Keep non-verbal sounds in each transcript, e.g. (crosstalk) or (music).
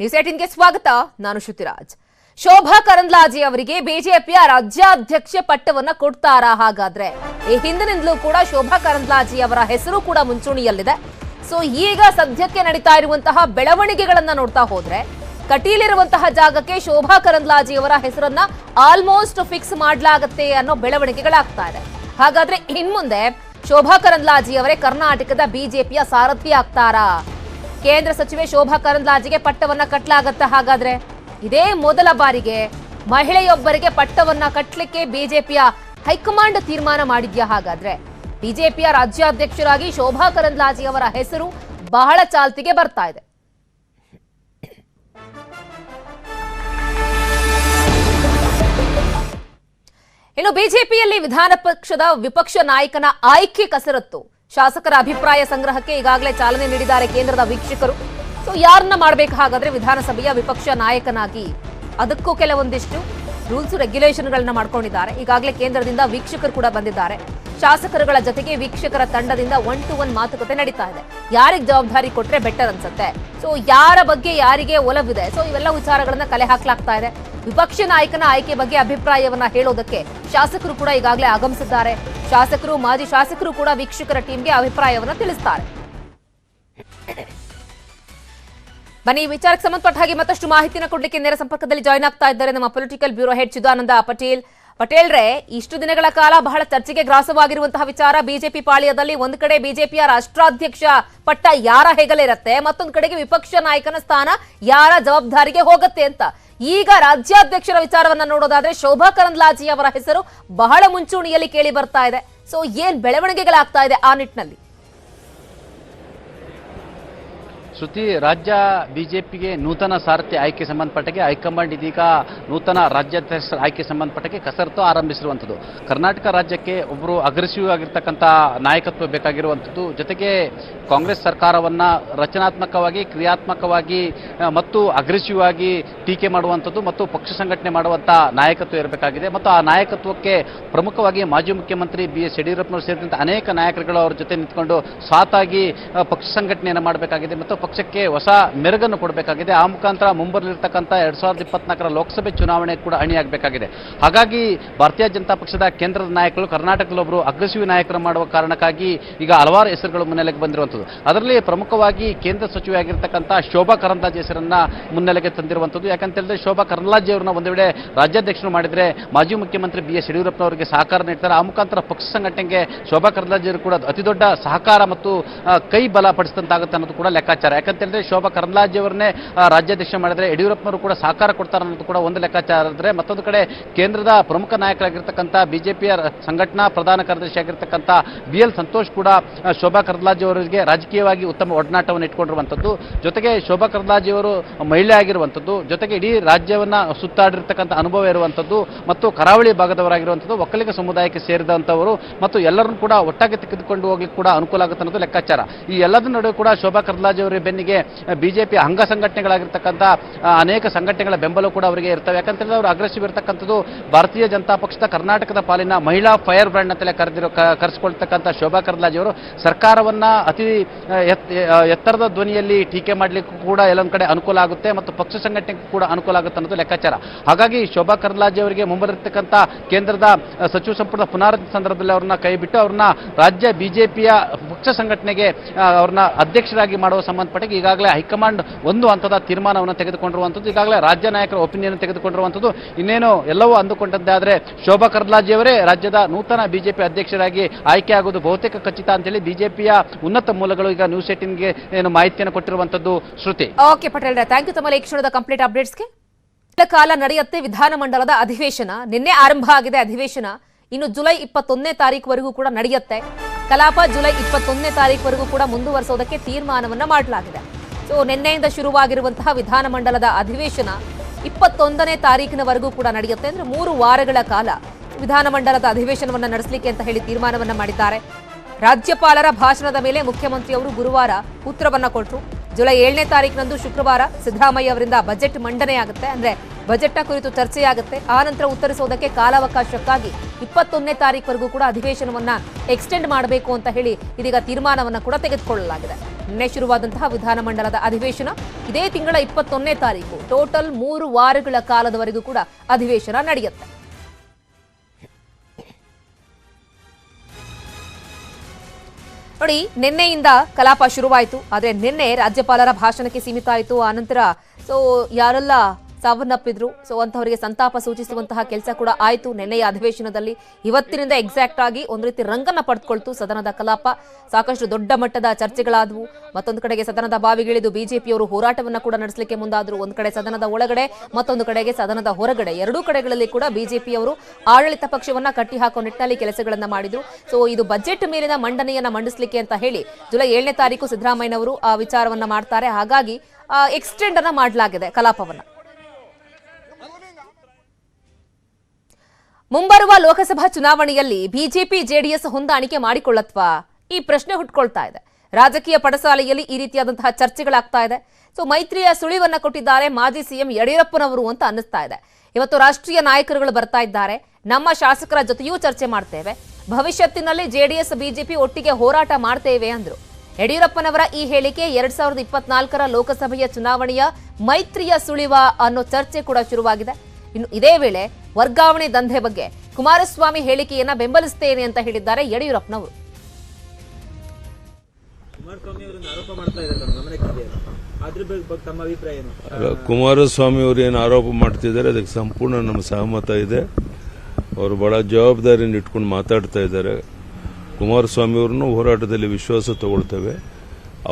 News ಏಟಿನ್ಗೆ ಸ್ವಾಗತ. ನಾನು ಶ್ರುತಿರಾಜ್. ಶೋಭಾ ಕರಂದ್ಲಾಜೆ ಅವರಿಗೆ ಬಿಜೆಪಿಯ ರಾಜ್ಯಾಧ್ಯಕ್ಷ ಪಟ್ಟವನ್ನ ಕೊಡ್ತಾರಾ ಹಾಗಾದ್ರೆ? ಈ ಹಿಂದಿನಿಂದಲೂ ಕೂಡ ಶೋಭಾ ಕರಂದ್ಲಾಜೆ ಅವರ ಹೆಸರು ಕೂಡ ಮುಂಚೂಣಿಯಲ್ಲಿದೆ. ಸೊ ಈಗ ಸದ್ಯಕ್ಕೆ ನಡೀತಾ ಇರುವಂತಹ ಬೆಳವಣಿಗೆಗಳನ್ನ ನೋಡ್ತಾ ಹೋದ್ರೆ, ಕಟೀಲಿರುವಂತಹ ಜಾಗಕ್ಕೆ ಶೋಭಾ ಕರಂದ್ಲಾಜೆ ಅವರ ಹೆಸರನ್ನ ಆಲ್ಮೋಸ್ಟ್ ಫಿಕ್ಸ್ ಮಾಡಲಾಗತ್ತೆ ಅನ್ನೋ ಬೆಳವಣಿಗೆಗಳಾಗ್ತಾ ಇದೆ. ಹಾಗಾದ್ರೆ ಇನ್ಮುಂದೆ ಶೋಭಾ ಕರಂದ್ಲಾಜಿ ಅವರೇ ಕರ್ನಾಟಕದ ಬಿಜೆಪಿಯ ಸಾರಥಿ ಆಗ್ತಾರಾ? ಕೇಂದ್ರ ಸಚಿವೆ ಶೋಭಾ ಕರಂದ್ಲಾಜಿಗೆ ಪಟ್ಟವನ್ನ ಕಟ್ಟಲಾಗತ್ತ ಹಾಗಾದ್ರೆ ಇದೇ ಮೊದಲ ಬಾರಿಗೆ ಮಹಿಳೆಯೊಬ್ಬರಿಗೆ ಪಟ್ಟವನ್ನ ಕಟ್ಟಲಿಕ್ಕೆ ಬಿಜೆಪಿಯ ಹೈಕಮಾಂಡ್ ತೀರ್ಮಾನ ಮಾಡಿದ್ಯಾ ಹಾಗಾದ್ರೆ? ಬಿಜೆಪಿಯ ರಾಜ್ಯಾಧ್ಯಕ್ಷರಾಗಿ ಶೋಭಾ ಕರಂದ್ಲಾಜಿ ಅವರ ಹೆಸರು ಬಹಳ ಚಾಲ್ತಿಗೆ ಬರ್ತಾ ಇದೆ. ಇನ್ನು ಬಿಜೆಪಿಯಲ್ಲಿ ವಿಧಾನ ಪಕ್ಷದ ವಿಪಕ್ಷ ನಾಯಕನ ಆಯ್ಕೆ ಕಸರತ್ತು. ಶಾಸಕರ ಅಭಿಪ್ರಾಯ ಸಂಗ್ರಹಕ್ಕೆ ಈಗಾಗಲೇ ಚಾಲನೆ ನೀಡಿದ್ದಾರೆ ಕೇಂದ್ರದ ವೀಕ್ಷಕರು. ಸೊ ಯಾರನ್ನ ಮಾಡಬೇಕು ಹಾಗಾದ್ರೆ ವಿಧಾನಸಭೆಯ ವಿಪಕ್ಷ ನಾಯಕನಾಗಿ ಅದಕ್ಕೂ ಕೆಲವೊಂದಿಷ್ಟು ರೂಲ್ಸ್ ರೆಗ್ಯುಲೇಷನ್ಗಳನ್ನ ಮಾಡ್ಕೊಂಡಿದ್ದಾರೆ. ಈಗಾಗಲೇ ಕೇಂದ್ರದಿಂದ ವೀಕ್ಷಕರು ಕೂಡ ಬಂದಿದ್ದಾರೆ. ಶಾಸಕರುಗಳ ಜೊತೆಗೆ ವೀಕ್ಷಕರ ತಂಡದಿಂದ ಒನ್ ಟು ಒನ್ ಮಾತುಕತೆ ನಡೀತಾ ಇದೆ. ಯಾರಿಗೆ ಜವಾಬ್ದಾರಿ ಕೊಟ್ರೆ ಬೆಟರ್ ಅನ್ಸುತ್ತೆ? ಸೊ ಯಾರ ಬಗ್ಗೆ ಯಾರಿಗೆ ಒಲವಿದೆ? ಸೊ ಇವೆಲ್ಲ ವಿಚಾರಗಳನ್ನ ಕಲೆ ಹಾಕ್ಲಾಗ್ತಾ ಇದೆ. ವಿಪಕ್ಷ ನಾಯಕನ ಆಯ್ಕೆ ಬಗ್ಗೆ ಅಭಿಪ್ರಾಯವನ್ನ ಹೇಳೋದಕ್ಕೆ ಶಾಸಕರು ಕೂಡ ಈಗಾಗಲೇ ಆಗಮಿಸಿದ್ದಾರೆ. ಶಾಸಕರು, ಮಾಜಿ ಶಾಸಕರು ಕೂಡ ವೀಕ್ಷಕರ ಟೀಮ್ಗೆ ಅಭಿಪ್ರಾಯವನ್ನ ತಿಳಿಸ್ತಾರೆ. ಬನ್ನಿ, ವಿಚಾರಕ್ಕೆ ಸಂಬಂಧಪಟ್ಟ ಹಾಗೆ ಮತ್ತಷ್ಟು ಮಾಹಿತಿನ ಕೊಡ್ಲಿಕ್ಕೆ ನೇರ ಸಂಪರ್ಕದಲ್ಲಿ ಜಾಯ್ನ್ ಆಗ್ತಾ ಇದ್ದಾರೆ ನಮ್ಮ political bureau head Chidananda Patel. Patel ರೇ, ಇಷ್ಟು ದಿನಗಳ ಕಾಲ ಬಹಳ ಚರ್ಚೆಗೆ ಗ್ರಾಸವಾಗಿರುವಂತಹ ವಿಚಾರ ಬಿಜೆಪಿ ಪಾಳ್ಯದಲ್ಲಿ ಒಂದು ಕಡೆ ಬಿಜೆಪಿಯ ರಾಷ್ಟ್ರಾಧ್ಯಕ್ಷ ಪಟ್ಟ ಯಾರ ಹೆಗಲಿರತ್ತೆ, ಮತ್ತೊಂದು ಕಡೆಗೆ ವಿಪಕ್ಷ ನಾಯಕನ ಸ್ಥಾನ ಯಾರ ಜವಾಬ್ದಾರಿಗೆ ಹೋಗುತ್ತೆ ಅಂತ. ಈಗ ರಾಜ್ಯಾಧ್ಯಕ್ಷರ ವಿಚಾರವನ್ನ ನೋಡೋದಾದ್ರೆ ಶೋಭಾ ಕರಂದ್ಲಾಜಿ ಅವರ ಹೆಸರು ಬಹಳ ಮುಂಚೂಣಿಯಲ್ಲಿ ಕೇಳಿ ಬರ್ತಾ ಇದೆ. ಸೊ ಏನ್ ಬೆಳವಣಿಗೆಗಳಾಗ್ತಾ ಇದೆ ಆ ನಿಟ್ಟಿನಲ್ಲಿ? ಶ್ರುತಿ, ರಾಜ್ಯ ಬಿಜೆಪಿಗೆ ನೂತನ ಸಾರಥಿ ಆಯ್ಕೆ ಸಂಬಂಧಪಟ್ಟಗೆ ಹೈಕಮಾಂಡ್ ಇದೀಗ ನೂತನ ರಾಜ್ಯಾಧ್ಯಕ್ಷ ಆಯ್ಕೆ ಸಂಬಂಧಪಟ್ಟಗೆ ಕಸರತ್ತು ಆರಂಭಿಸಿರುವಂಥದ್ದು. ಕರ್ನಾಟಕ ರಾಜ್ಯಕ್ಕೆ ಒಬ್ಬರು ಅಗ್ರೆಸಿವ್ ಆಗಿರ್ತಕ್ಕಂಥ ನಾಯಕತ್ವ ಬೇಕಾಗಿರುವಂಥದ್ದು. ಜೊತೆಗೆ ಕಾಂಗ್ರೆಸ್ ಸರ್ಕಾರವನ್ನ ರಚನಾತ್ಮಕವಾಗಿ, ಕ್ರಿಯಾತ್ಮಕವಾಗಿ ಮತ್ತು ಅಗ್ರೆಸಿವ್ ಆಗಿ ಟೀಕೆ ಮಾಡುವಂಥದ್ದು ಮತ್ತು ಪಕ್ಷ ಸಂಘಟನೆ ಮಾಡುವಂಥ ನಾಯಕತ್ವ ಇರಬೇಕಾಗಿದೆ. ಮತ್ತು ಆ ನಾಯಕತ್ವಕ್ಕೆ ಪ್ರಮುಖವಾಗಿ ಮಾಜಿ ಮುಖ್ಯಮಂತ್ರಿ ಬಿ ಎಸ್ ಯಡಿಯೂರಪ್ಪನವರು ಸೇರಿದಂತೆ ಅನೇಕ ನಾಯಕರುಗಳು ಅವರ ಜೊತೆ ನಿಂತ್ಕೊಂಡು ಸಾತಾಗಿ ಪಕ್ಷ ಸಂಘಟನೆಯನ್ನು ಮಾಡಬೇಕಾಗಿದೆ. ಮತ್ತು ಪಕ್ಷಕ್ಕೆ ಹೊಸ ಮೆರುಗನ್ನು ಕೊಡಬೇಕಾಗಿದೆ. ಆ ಮುಖಾಂತರ ಮುಂಬರಲಿರ್ತಕ್ಕಂಥ ಎರಡ್ ಸಾವಿರದ ಇಪ್ಪತ್ನಾಲ್ಕರ ಲೋಕಸಭೆ ಚುನಾವಣೆ ಕೂಡ ಅಣಿಯಾಗಬೇಕಾಗಿದೆ. ಹಾಗಾಗಿ ಭಾರತೀಯ ಜನತಾ ಪಕ್ಷದ ಕೇಂದ್ರದ ನಾಯಕರು ಕರ್ನಾಟಕದಲ್ಲಿ ಒಬ್ಬರು ಅಗ್ರೆಸಿವ್ ನಾಯಕರು ಮಾಡುವ ಕಾರಣಕ್ಕಾಗಿ ಈಗ ಹಲವಾರು ಹೆಸರುಗಳು ಮುನ್ನೆಲೆಗೆ ಬಂದಿರುವಂಥದ್ದು. ಅದರಲ್ಲಿ ಪ್ರಮುಖವಾಗಿ ಕೇಂದ್ರ ಸಚಿವೆ ಆಗಿರ್ತಕ್ಕಂಥ ಶೋಭಾ ಕರಂದ್ಲಾಜೆ ಹೆಸರನ್ನ ಮುನ್ನೆಲೆಗೆ ತಂದಿರುವಂಥದ್ದು. ಯಾಕಂತ ಹೇಳಿದ್ರೆ ಶೋಭಾ ಕರಂದ್ಲಾಜೆ ಅವರನ್ನ ಒಂದು ವೇಳೆ ರಾಜ್ಯಾಧ್ಯಕ್ಷರು ಮಾಡಿದ್ರೆ ಮಾಜಿ ಮುಖ್ಯಮಂತ್ರಿ ಬಿ ಎಸ್ ಯಡಿಯೂರಪ್ಪನವರಿಗೆ ಸಹಕಾರ ನೀಡ್ತಾರೆ. ಆ ಮುಖಾಂತರ ಪಕ್ಷ ಸಂಘಟನೆಗೆ ಶೋಭಾ ಕರಂದ್ಲಾಜೆ ಕೂಡ ಅತಿ ದೊಡ್ಡ ಸಹಕಾರ ಮತ್ತು ಕೈ ಬಲಪಡಿಸಿದಂತಾಗುತ್ತೆ ಅನ್ನೋದು ಕೂಡ ಲೆಕ್ಕಾಚಾರ. ಯಾಕಂತ ಹೇಳಿದ್ರೆ ಶೋಭಾ ಕರಂದ್ಲಾಜೆ ಅವರನ್ನೇ ರಾಜ್ಯಾಧ್ಯಕ್ಷ ಮಾಡಿದ್ರೆ ಯಡಿಯೂರಪ್ಪನವರು ಕೂಡ ಸಹಕಾರ ಕೊಡ್ತಾರೆ ಅನ್ನೋದು ಕೂಡ ಒಂದು ಲೆಕ್ಕಾಚಾರ ಇದ್ರೆ ಮತ್ತೊಂದು ಕಡೆ ಕೇಂದ್ರದ ಪ್ರಮುಖ ನಾಯಕರಾಗಿರ್ತಕ್ಕಂಥ ಬಿಜೆಪಿಯ ಸಂಘಟನಾ ಪ್ರಧಾನ ಕಾರ್ಯದರ್ಶಿ ಆಗಿರ್ತಕ್ಕಂಥ ಬಿ ಎಲ್ ಸಂತೋಷ್ ಕೂಡ ಶೋಭಾ ಕರಂದ್ಲಾಜೆ ಅವರಿಗೆ ರಾಜಕೀಯವಾಗಿ ಉತ್ತಮ ಒಡನಾಟವನ್ನು ಇಟ್ಕೊಂಡಿರುವಂಥದ್ದು. ಜೊತೆಗೆ ಶೋಭಾ ಕರಂದ್ಲಾಜೆ ಅವರು ಮಹಿಳೆ ಆಗಿರುವಂಥದ್ದು. ಜೊತೆಗೆ ಇಡೀ ರಾಜ್ಯವನ್ನ ಸುತ್ತಾಡಿರ್ತಕ್ಕಂಥ ಅನುಭವ ಇರುವಂಥದ್ದು ಮತ್ತು ಕರಾವಳಿ ಭಾಗದವರಾಗಿರುವಂಥದ್ದು, ಒಕ್ಕಲಿಗ ಸಮುದಾಯಕ್ಕೆ ಸೇರಿದಂಥವರು ಮತ್ತು ಎಲ್ಲರನ್ನು ಕೂಡ ಒಟ್ಟಾಗಿ ತೆಗೆದುಕೊಂಡು ಹೋಗ್ಲಿಕ್ಕೆ ಕೂಡ ಅನುಕೂಲ ಆಗುತ್ತೆ ಅನ್ನೋದು ಲೆಕ್ಕಾಚಾರ. ಈ ಎಲ್ಲದ ನಡುವೆ ಕೂಡ ಶೋಭಾ ಕರಂದ್ಲಾಜೆ ಬೆನ್ನಿಗೆ ಬಿಜೆಪಿ ಅಂಗ ಸಂಘಟನೆಗಳಾಗಿರ್ತಕ್ಕಂಥ ಅನೇಕ ಸಂಘಟನೆಗಳ ಬೆಂಬಲ ಕೂಡ ಅವರಿಗೆ ಇರ್ತವೆ. ಯಾಕಂತಂದ್ರೆ ಅವರು ಅಗ್ರೆಸಿವ್ ಇರ್ತಕ್ಕಂಥದ್ದು ಭಾರತೀಯ ಜನತಾ ಪಕ್ಷದ ಕರ್ನಾಟಕದ ಪಾಲಿನ ಮಹಿಳಾ ಫೈರ್ ಬ್ರ್ಯಾಂಡ್ ಅಂತಲೇ ಕರೆದಿರೋ ಕರೆಸ್ಕೊಳ್ತಕ್ಕಂಥ ಶೋಭಾ ಕರ್ಲಾಜಿ ಅವರು ಸರ್ಕಾರವನ್ನ ಅತಿ ಎತ್ತರದ ಧ್ವನಿಯಲ್ಲಿ ಟೀಕೆ ಮಾಡಲಿಕ್ಕೂ ಕೂಡ ಎಲ್ಲೊಂದು ಕಡೆ ಅನುಕೂಲ ಆಗುತ್ತೆ ಮತ್ತು ಪಕ್ಷ ಸಂಘಟನೆಗೂ ಕೂಡ ಅನುಕೂಲ ಆಗುತ್ತೆ ಅನ್ನೋದು ಲೆಕ್ಕಾಚಾರ. ಹಾಗಾಗಿ ಶೋಭಾ ಕರ್ಲಾಜಿ ಅವರಿಗೆ ಮುಂಬರಿರ್ತಕ್ಕಂಥ ಕೇಂದ್ರದ ಸಚಿವ ಸಂಪುಟದ ಪುನಾರಚನೆ ಸಂದರ್ಭದಲ್ಲಿ ಅವ್ರನ್ನ ಕೈಬಿಟ್ಟು ಅವ್ರನ್ನ ರಾಜ್ಯ ಬಿಜೆಪಿಯ ಪಕ್ಷ ಸಂಘಟನೆಗೆ ಅವ್ರನ್ನ ಅಧ್ಯಕ್ಷರಾಗಿ ಮಾಡುವ ಸಂಬಂಧಪಟ್ಟ ಈಗಾಗಲೇ ಹೈಕಮಾಂಡ್ ಒಂದು ಹಂತದ ತೀರ್ಮಾನವನ್ನು ತೆಗೆದುಕೊಂಡಿರುವಂಥದ್ದು, ಈಗಾಗಲೇ ರಾಜ್ಯ ನಾಯಕರ ಒಪಿನಿಯನ್ ತೆಗೆದುಕೊಂಡಿರುವಂಥದ್ದು. ಇನ್ನೇನು ಎಲ್ಲವೂ ಅಂದುಕೊಂಡದ್ದೇ ಆದರೆ ಶೋಭಾ ಕರಂದ್ಲಾಜೆ ಅವರೇ ರಾಜ್ಯದ ನೂತನ ಬಿಜೆಪಿ ಅಧ್ಯಕ್ಷರಾಗಿ ಆಯ್ಕೆ ಆಗುವುದು ಬಹುತೇಕ ಖಚಿತ ಅಂತೇಳಿ ಬಿಜೆಪಿಯ ಉನ್ನತ ಮೂಲಗಳು ಈಗ ನ್ಯೂಸ್ ಏಟಿನ್ಗೆ ಏನು ಮಾಹಿತಿಯನ್ನು ಕೊಟ್ಟಿರುವಂಥದ್ದು Shruti. Okay Patel thank you ತಮ್ಮ ಈ ಕ್ಷಣದ ಕಂಪ್ಲೀಟ್ ಅಪ್ಡೇಟ್ಸ್ಗೆ ಕಾಲ ನಡೆಯುತ್ತೆ ವಿಧಾನಮಂಡಲದ ಅಧಿವೇಶನ. ನಿನ್ನೆ ಆರಂಭ ಆಗಿದೆ ಅಧಿವೇಶನ. ಇನ್ನು ಜುಲೈ ಇಪ್ಪತ್ತೊಂದನೇ ತಾರೀಕುವರೆಗೂ ಕೂಡ ನಡೆಯುತ್ತೆ. ಕಲಾಪ ಜುಲೈ ಇಪ್ಪತ್ತೊಂದನೇ ತಾರೀಕುವರೆಗೂ ಕೂಡ ಮುಂದುವರಿಸೋದಕ್ಕೆ ತೀರ್ಮಾನವನ್ನ ಮಾಡಲಾಗಿದೆ. ಸೊ, ನಿನ್ನೆಯಿಂದ ಶುರುವಾಗಿರುವಂತಹ ವಿಧಾನಮಂಡಲದ ಅಧಿವೇಶನ ಇಪ್ಪತ್ತೊಂದನೇ ತಾರೀಕಿನವರೆಗೂ ಕೂಡ ನಡೆಯುತ್ತೆ. ಅಂದ್ರೆ ಮೂರು ವಾರಗಳ ಕಾಲ ವಿಧಾನಮಂಡಲದ ಅಧಿವೇಶನವನ್ನ ನಡೆಸಲಿಕ್ಕೆ ಅಂತ ಹೇಳಿ ತೀರ್ಮಾನವನ್ನ ಮಾಡಿದ್ದಾರೆ. ರಾಜ್ಯಪಾಲರ ಭಾಷಣದ ಮೇಲೆ ಮುಖ್ಯಮಂತ್ರಿಯವರು ಗುರುವಾರ ಉತ್ತರವನ್ನ ಕೊಟ್ಟರು ಜುಲೈ ಏಳನೇ ತಾರೀಕಿನಂದು ಶುಕ್ರವಾರ ಸಿದ್ದರಾಮಯ್ಯ ಅವರಿಂದ ಬಜೆಟ್ ಮಂಡನೆ ಆಗುತ್ತೆ. ಅಂದ್ರೆ ಬಜೆಟ್ನ ಕುರಿತು ಚರ್ಚೆಯಾಗುತ್ತೆ. ಆ ನಂತರ ಉತ್ತರಿಸೋದಕ್ಕೆ ಕಾಲಾವಕಾಶಕ್ಕಾಗಿ ಇಪ್ಪತ್ತೊಂದನೇ ತಾರೀಕುವರೆಗೂ ಕೂಡ ಅಧಿವೇಶನವನ್ನ ಎಕ್ಸ್ಟೆಂಡ್ ಮಾಡಬೇಕು ಅಂತ ಹೇಳಿ ಇದೀಗ ತೀರ್ಮಾನವನ್ನು ಕೂಡ ತೆಗೆದುಕೊಳ್ಳಲಾಗಿದೆ. ನಿನ್ನೆ ಶುರುವಾದಂತಹ ವಿಧಾನಮಂಡಲದ ಅಧಿವೇಶನ ಇದೇ ತಿಂಗಳ ಇಪ್ಪತ್ತೊಂದನೇ ತಾರೀಕು ಟೋಟಲ್ ಮೂರು ವಾರಗಳ ಕಾಲದವರೆಗೂ ಕೂಡ ಅಧಿವೇಶನ ನಡೆಯುತ್ತೆ. ನೋಡಿ ನಿನ್ನೆಯಿಂದ ಕಲಾಪ ಶುರುವಾಯಿತು. ಆದರೆ ನಿನ್ನೆ ರಾಜ್ಯಪಾಲರ ಭಾಷಣಕ್ಕೆ ಸೀಮಿತ ಆಯಿತು ಆನಂತರ ಸೊ ಯಾರೆಲ್ಲ ಸಾವನ್ನಪ್ಪಿದ್ರು ಸೊ ಅಂತವರಿಗೆ ಸಂತಾಪ ಸೂಚಿಸುವಂತಹ ಕೆಲಸ ಕೂಡ ಆಯಿತು. ನಿನ್ನೆಯ ಅಧಿವೇಶನದಲ್ಲಿ ಇವತ್ತಿನಿಂದ ಎಕ್ಸಾಕ್ಟ್ ಆಗಿ ಒಂದು ರೀತಿ ರಂಗನ ಪಡೆದುಕೊಳ್ತು ಸದನದ ಕಲಾಪ. ಸಾಕಷ್ಟು ದೊಡ್ಡ ಮಟ್ಟದ ಚರ್ಚೆಗಳಾದವು. ಮತ್ತೊಂದು ಕಡೆಗೆ ಸದನದ ಬಾವಿಗಿಳಿದು ಬಿಜೆಪಿಯವರು ಹೋರಾಟವನ್ನ ಕೂಡ ನಡೆಸಲಿಕ್ಕೆ ಮುಂದಾದ್ರು. ಒಂದು ಕಡೆ ಸದನದ ಒಳಗಡೆ, ಮತ್ತೊಂದು ಕಡೆಗೆ ಸದನದ ಹೊರಗಡೆ. ಎರಡೂ ಕಡೆಗಳಲ್ಲಿ ಕೂಡ ಬಿಜೆಪಿಯವರು ಆಡಳಿತ ಪಕ್ಷವನ್ನ ಕಟ್ಟಿ ಹಾಕೋ ನಿಟ್ಟಿನಲ್ಲಿ ಕೆಲಸಗಳನ್ನು ಮಾಡಿದ್ರು. ಸೊ ಇದು ಬಜೆಟ್ ಮೇಲಿನ ಮಂಡನೆಯನ್ನು ಮಂಡಿಸಲಿಕ್ಕೆ ಅಂತ ಹೇಳಿ ಜುಲೈ ಏಳನೇ ತಾರೀಕು ಸಿದ್ದರಾಮಯ್ಯನವರು ಆ ವಿಚಾರವನ್ನ ಮಾಡ್ತಾರೆ. ಹಾಗಾಗಿ ಎಕ್ಸ್ಟೆಂಡ್ ಅನ್ನ ಮಾಡಲಾಗಿದೆ ಕಲಾಪವನ್ನ. ಮುಂಬರುವ ಲೋಕಸಭಾ ಚುನಾವಣೆಯಲ್ಲಿ ಬಿಜೆಪಿ ಜೆಡಿಎಸ್ ಹೊಂದಾಣಿಕೆ ಮಾಡಿಕೊಳ್ಳತ್ವಾ? ಈ ಪ್ರಶ್ನೆ ಹುಟ್ಕೊಳ್ತಾ ಇದೆ. ರಾಜಕೀಯ ಪಡಸಾಲೆಯಲ್ಲಿ ಈ ರೀತಿಯಾದಂತಹ ಚರ್ಚೆಗಳಾಗ್ತಾ ಇದೆ. ಸೊ ಮೈತ್ರಿಯ ಸುಳಿವನ್ನ ಕೊಟ್ಟಿದ್ದಾರೆ ಮಾಜಿ ಸಿಎಂ ಯಡಿಯೂರಪ್ಪನವರು ಅಂತ ಅನ್ನಿಸ್ತಾ ಇದೆ. ಇವತ್ತು ರಾಷ್ಟ್ರೀಯ ನಾಯಕರುಗಳು ಬರ್ತಾ ಇದ್ದಾರೆ. ನಮ್ಮ ಶಾಸಕರ ಜೊತೆಯೂ ಚರ್ಚೆ ಮಾಡ್ತೇವೆ. ಭವಿಷ್ಯತ್ತಿನಲ್ಲಿ ಜೆಡಿಎಸ್, ಬಿಜೆಪಿ ಒಟ್ಟಿಗೆ ಹೋರಾಟ ಮಾಡ್ತೇವೆ ಅಂದ್ರು. ಯಡಿಯೂರಪ್ಪನವರ ಈ ಹೇಳಿಕೆ ಎರಡ್ ಸಾವಿರದ ಇಪ್ಪತ್ನಾಲ್ಕರ ಲೋಕಸಭೆಯ ಚುನಾವಣೆಯ ಮೈತ್ರಿಯ ಸುಳಿವ ಅನ್ನೋ ಚರ್ಚೆ ಕೂಡ ಶುರುವಾಗಿದೆ. ಇನ್ನು ಇದೇ ವೇಳೆ ವರ್ಗಾವಣೆ ದಂಧೆ ಬಗ್ಗೆ ಕುಮಾರಸ್ವಾಮಿ ಹೇಳಿಕೆಯನ್ನ ಬೆಂಬಲಿಸುತ್ತೇನೆ ಅಂತ ಹೇಳಿದ್ದಾರೆ ಯಡಿಯೂರಪ್ಪನವರು. ಕುಮಾರಸ್ವಾಮಿ ಅವರನ್ನು ಆರೋಪ ಮಾಡ್ತಾ ಇದ್ದಾರೆ ಗಮನಕ್ಕೆ ಇದೆಯಲ್ಲ ಅದ್ರ ಬಗ್ಗೆ ತಮ್ಮ ಅಭಿಪ್ರಾಯ ಏನು? ಕುಮಾರಸ್ವಾಮಿ ಅವರು ಏನು ಆರೋಪ ಮಾಡ್ತಿದ್ದಾರೆ ಅದಕ್ಕೆ ಸಂಪೂರ್ಣ ನಮ್ಮ ಸಹಮತ ಇದೆ. ಅವರು ಬಹಳ ಜವಾಬ್ದಾರಿಯನ್ನು ಇಟ್ಕೊಂಡು ಮಾತಾಡ್ತಾ ಇದ್ದಾರೆ. ಕುಮಾರಸ್ವಾಮಿ ಅವ್ರನ್ನೂ ಹೋರಾಟದಲ್ಲಿ ವಿಶ್ವಾಸ ತಗೊಳ್ತೇವೆ.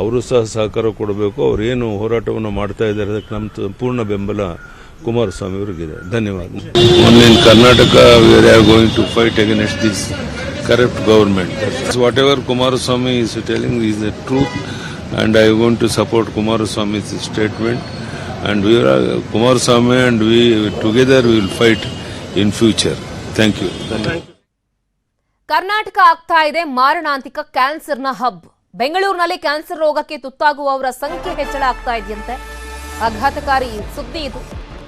ಅವರು ಸಹ ಸಹಕಾರ ಕೊಡಬೇಕು. ಅವರೇನು ಏನು ಹೋರಾಟವನ್ನು ಮಾಡ್ತಾ ಇದ್ದಾರೆ ಅದಕ್ಕೆ ನಮ್ಮ ಸಂಪೂರ್ಣ ಬೆಂಬಲ ಕುಮಾರಸ್ವಾಮಿ ಅವರಿಗಿದೆ. ಧನ್ಯವಾದ. One in Karnataka we are going to fight against this corrupt government whatever Kumaraswamy is telling is the truth and I want to support Kumaraswamy statement and we Kumaraswamy Kumaraswamy we together will fight in future thank you Thank you. Karnataka ಆಗ್ತಾ ಇದೆ ಮಾರಣಾಂತಿಕ ಕ್ಯಾನ್ಸರ್ನ hub. ಬೆಂಗಳೂರಿನಲ್ಲಿ cancer ರೋಗಕ್ಕೆ ತುತ್ತಾಗುವವರ ಸಂಖ್ಯೆ ಹೆಚ್ಚಳ ಆಗ್ತಾ ಇದೆಯಂತೆ. ಆಘಾತಕಾರಿ ಸುದ್ದಿ ಇದು.